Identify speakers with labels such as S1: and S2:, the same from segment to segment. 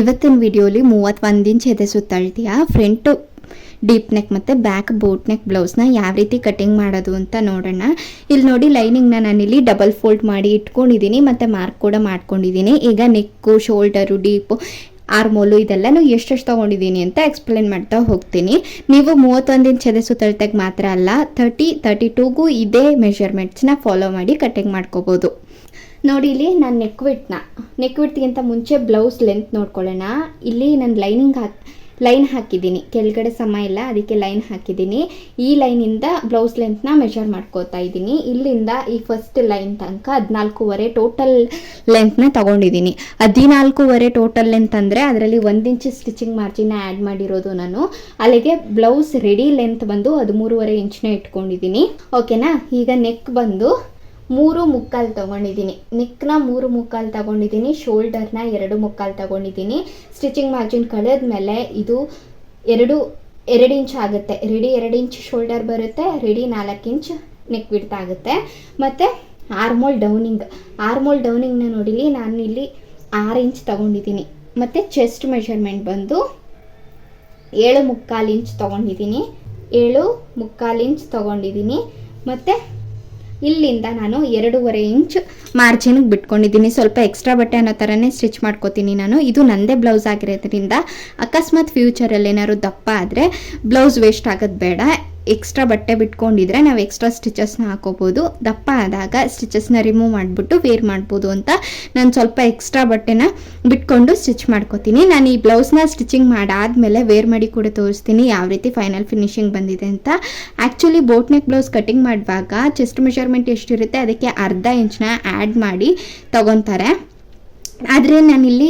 S1: ಇವತ್ತಿನ ವಿಡಿಯೋಲಿ ಮೂವತ್ತೊಂದು ಇಂಚ್ ಎದೆ ಸುತ್ತಾಳ್ತೀಯ ಫ್ರಂಟ್ ಡೀಪ್ ನೆಕ್ ಮತ್ತು ಬ್ಯಾಕ್ ಬೋಟ್ ನೆಕ್ ಬ್ಲೌಸ್ನ ಯಾವ ರೀತಿ ಕಟಿಂಗ್ ಮಾಡೋದು ಅಂತ ನೋಡೋಣ. ಇಲ್ಲಿ ನೋಡಿ ಲೈನಿಂಗ್ನ ನಾನಿಲ್ಲಿ ಡಬಲ್ ಫೋಲ್ಡ್ ಮಾಡಿ ಇಟ್ಕೊಂಡಿದ್ದೀನಿ ಮತ್ತು ಮಾರ್ಕ್ ಕೂಡ ಮಾಡ್ಕೊಂಡಿದ್ದೀನಿ ಈಗ ನೆಕ್ಕು ಶೋಲ್ಡರು ಡೀಪು ಆರ್ಮೋಲು ಇದೆಲ್ಲನೂ ಎಷ್ಟೆಷ್ಟು ತೊಗೊಂಡಿದ್ದೀನಿ ಅಂತ ಎಕ್ಸ್ಪ್ಲೇನ್ ಮಾಡ್ತಾ ಹೋಗ್ತೀನಿ. ನೀವು ಮೂವತ್ತೊಂದು ಇಂಚ್ ಎದೆ ಸುತ್ತಳತೆಗೆ ಮಾತ್ರ ಅಲ್ಲ ತರ್ಟಿ ತರ್ಟಿ ಟೂಗೂ ಇದೇ ಮೆಷರ್ಮೆಂಟ್ಸ್ನ ಫಾಲೋ ಮಾಡಿ ಕಟಿಂಗ್ ಮಾಡ್ಕೋಬೋದು. ನೋಡಿ ಇಲ್ಲಿ ನಾನು ನೆಕ್ ವಿಟ್ನ ನೆಕ್ ವಿಟ್ಗಿಂತ ಮುಂಚೆ ಬ್ಲೌಸ್ ಲೆಂತ್ ನೋಡ್ಕೊಳ್ಳೋಣ. ಇಲ್ಲಿ ನಾನು ಲೈನಿಂಗ್ ಹಾಕಿ ಲೈನ್ ಹಾಕಿದ್ದೀನಿ. ಕೆಳಗಡೆ ಸಮ ಇಲ್ಲ, ಅದಕ್ಕೆ ಲೈನ್ ಹಾಕಿದ್ದೀನಿ. ಈ ಲೈನಿಂದ ಬ್ಲೌಸ್ ಲೆಂತ್ನ ಮೆಷರ್ ಮಾಡ್ಕೋತಾ ಇದ್ದೀನಿ. ಇಲ್ಲಿಂದ ಈ ಫಸ್ಟ್ ಲೈನ್ ತನಕ ಹದಿನಾಲ್ಕೂವರೆ ಟೋಟಲ್ ಲೆಂತ್ನ ತೊಗೊಂಡಿದ್ದೀನಿ. ಹದಿನಾಲ್ಕೂವರೆ ಟೋಟಲ್ ಲೆಂತ್ ಅಂದರೆ ಅದರಲ್ಲಿ ಒಂದು ಇಂಚು ಸ್ಟಿಚಿಂಗ್ ಮಾರ್ಜಿನ ಆ್ಯಡ್ ಮಾಡಿರೋದು ನಾನು. ಅಲ್ಲಿಗೆ ಬ್ಲೌಸ್ ರೆಡಿ ಲೆಂತ್ ಬಂದು ಹದಿಮೂರುವರೆ ಇಂಚನ್ನ ಇಟ್ಕೊಂಡಿದ್ದೀನಿ. ಓಕೆನಾ ಈಗ ನೆಕ್ ಬಂದು ಮೂರು ಮುಕ್ಕಾಲು ತಗೊಂಡಿದ್ದೀನಿ. ನೆಕ್ನ ಮೂರು ಮುಕ್ಕಾಲು ತಗೊಂಡಿದ್ದೀನಿ ಶೋಲ್ಡರ್ನ ಎರಡು ಮುಕ್ಕಾಲು ತೊಗೊಂಡಿದ್ದೀನಿ. ಸ್ಟಿಚಿಂಗ್ ಮಾರ್ಜಿನ್ ಕಳೆದ್ಮೇಲೆ ಇದು ಎರಡು ಎರಡು ಇಂಚ್ ಆಗುತ್ತೆ. ರೆಡಿ ಎರಡು ಇಂಚ್ ಶೋಲ್ಡರ್ ಬರುತ್ತೆ ರೆಡಿ ನಾಲ್ಕು ಇಂಚ್ ನೆಕ್ ಬಿಡ್ತಾ ಆಗುತ್ತೆ. ಮತ್ತು ಆರ್ಮೋಲ್ ಡೌನಿಂಗ್ ಆರ್ಮೋಲ್ ಡೌನಿಂಗ್ನ ನೋಡಿಲಿ ನಾನು ಇಲ್ಲಿ ಆರು ಇಂಚ್ ತಗೊಂಡಿದ್ದೀನಿ. ಮತ್ತು ಚೆಸ್ಟ್ ಮೆಷರ್ಮೆಂಟ್ ಬಂದು ಏಳು ಮುಕ್ಕಾಲು ಇಂಚ್ ತೊಗೊಂಡಿದ್ದೀನಿ. ಏಳು ಮುಕ್ಕಾಲು ಇಂಚ್ ತೊಗೊಂಡಿದ್ದೀನಿ. ಮತ್ತು ಇಲ್ಲಿಂದ ನಾನು ಎರಡೂವರೆ ಇಂಚ್ ಮಾರ್ಜಿನ್ಗೆ ಬಿಟ್ಕೊಂಡಿದ್ದೀನಿ. ಸ್ವಲ್ಪ ಎಕ್ಸ್ಟ್ರಾ ಬಟ್ಟೆ ಅನ್ನೋ ಥರನೇ ಸ್ಟಿಚ್ ಮಾಡ್ಕೋತೀನಿ ನಾನು. ಇದು ನಂದೇ ಬ್ಲೌಸ್ ಆಗಿರೋದ್ರಿಂದ ಅಕಸ್ಮಾತ್ ಫ್ಯೂಚರಲ್ಲಿ ಏನಾದ್ರು ದಪ್ಪ ಆದರೆ ಬ್ಲೌಸ್ ವೇಸ್ಟ್ ಆಗೋದು ಬೇಡ. ಎಕ್ಸ್ಟ್ರಾ ಬಟ್ಟೆ ಬಿಟ್ಕೊಂಡಿದ್ರೆ ನಾವು ಎಕ್ಸ್ಟ್ರಾ ಸ್ಟಿಚಸ್ನ ಹಾಕೋಬೋದು. ದಪ್ಪ ಆದಾಗ ಸ್ಟಿಚಸ್ನ ರಿಮೂವ್ ಮಾಡಿಬಿಟ್ಟು ವೇರ್ ಮಾಡ್ಬೋದು ಅಂತ ನಾನು ಸ್ವಲ್ಪ ಎಕ್ಸ್ಟ್ರಾ ಬಟ್ಟೆನ ಬಿಟ್ಕೊಂಡು ಸ್ಟಿಚ್ ಮಾಡ್ಕೋತೀನಿ. ನಾನು ಈ ಬ್ಲೌಸ್ನ ಸ್ಟಿಚಿಂಗ್ ಮಾಡಾದಮೇಲೆ ವೇರ್ ಮಾಡಿ ಕೂಡ ತೋರಿಸ್ತೀನಿ ಯಾವ ರೀತಿ ಫೈನಲ್ ಫಿನಿಶಿಂಗ್ ಬಂದಿದೆ ಅಂತ. Actually boat neck blouse cutting ಮಾಡುವಾಗ ಚೆಸ್ಟ್ ಮೆಷರ್ಮೆಂಟ್ ಎಷ್ಟಿರುತ್ತೆ ಅದಕ್ಕೆ ಅರ್ಧ ಇಂಚನ್ನ ಆ್ಯಡ್ ಮಾಡಿ ತಗೊತಾರೆ. ಆದರೆ ನಾನಿಲ್ಲಿ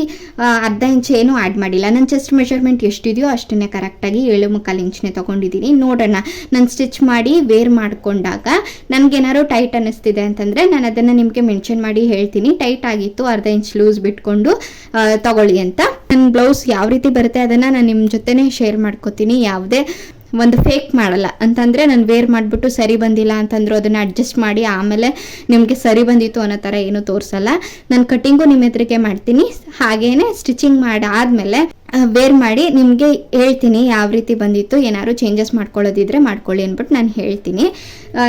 S1: ಅರ್ಧ ಇಂಚ್ ಏನೂ ಆ್ಯಡ್ ಮಾಡಿಲ್ಲ. ನನ್ನ ಚೆಸ್ಟ್ ಮೆಷರ್ಮೆಂಟ್ ಎಷ್ಟಿದೆಯೋ ಅಷ್ಟನ್ನೇ ಕರೆಕ್ಟಾಗಿ ಏಳು ಮುಕ್ಕಾಲು ಇಂಚ್ನೇ ತೊಗೊಂಡಿದ್ದೀನಿ ನೋಡೋಣ. ನಾನು ಸ್ಟಿಚ್ ಮಾಡಿ ವೇರ್ ಮಾಡಿಕೊಂಡಾಗ ನನಗೇನಾದ್ರು ಟೈಟ್ ಅನ್ನಿಸ್ತಿದೆ ಅಂತಂದರೆ ನಾನು ಅದನ್ನು ನಿಮಗೆ ಮೆನ್ಷನ್ ಮಾಡಿ ಹೇಳ್ತೀನಿ. ಟೈಟ್ ಆಗಿತ್ತು, ಅರ್ಧ ಇಂಚ್ ಲೂಸ್ ಬಿಟ್ಕೊಂಡು ತಗೊಳ್ಳಿ ಅಂತ. ನನ್ನ ಬ್ಲೌಸ್ ಯಾವ ರೀತಿ ಬರುತ್ತೆ ಅದನ್ನು ನಾನು ನಿಮ್ಮ ಜೊತೆನೇ ಶೇರ್ ಮಾಡ್ಕೋತೀನಿ. ಯಾವುದೇ ಒಂದು ಫೇಕ್ ಮಾಡಲ್ಲ. ಅಂತಂದರೆ ನಾನು ವೇರ್ ಮಾಡಿಬಿಟ್ಟು ಸರಿ ಬಂದಿಲ್ಲ ಅಂತಂದ್ರು ಅದನ್ನು ಅಡ್ಜಸ್ಟ್ ಮಾಡಿ ಆಮೇಲೆ ನಿಮಗೆ ಸರಿ ಬಂದಿತ್ತು ಅನ್ನೋ ಥರ ಏನು ತೋರಿಸಲ್ಲ. ನಾನು ಕಟ್ಟಿಂಗು ನಿಮ್ಮ ಎದುರಿಗೆ ಮಾಡ್ತೀನಿ. ಹಾಗೇ ಸ್ಟಿಚಿಂಗ್ ಮಾಡಾದ್ಮೇಲೆ ವೇರ್ ಮಾಡಿ ನಿಮಗೆ ಹೇಳ್ತೀನಿ ಯಾವ ರೀತಿ ಬಂದಿತ್ತು, ಏನಾದ್ರು ಚೇಂಜಸ್ ಮಾಡ್ಕೊಳ್ಳೋದಿದ್ರೆ ಮಾಡ್ಕೊಳ್ಳಿ ಅಂದ್ಬಿಟ್ಟು ನಾನು ಹೇಳ್ತೀನಿ.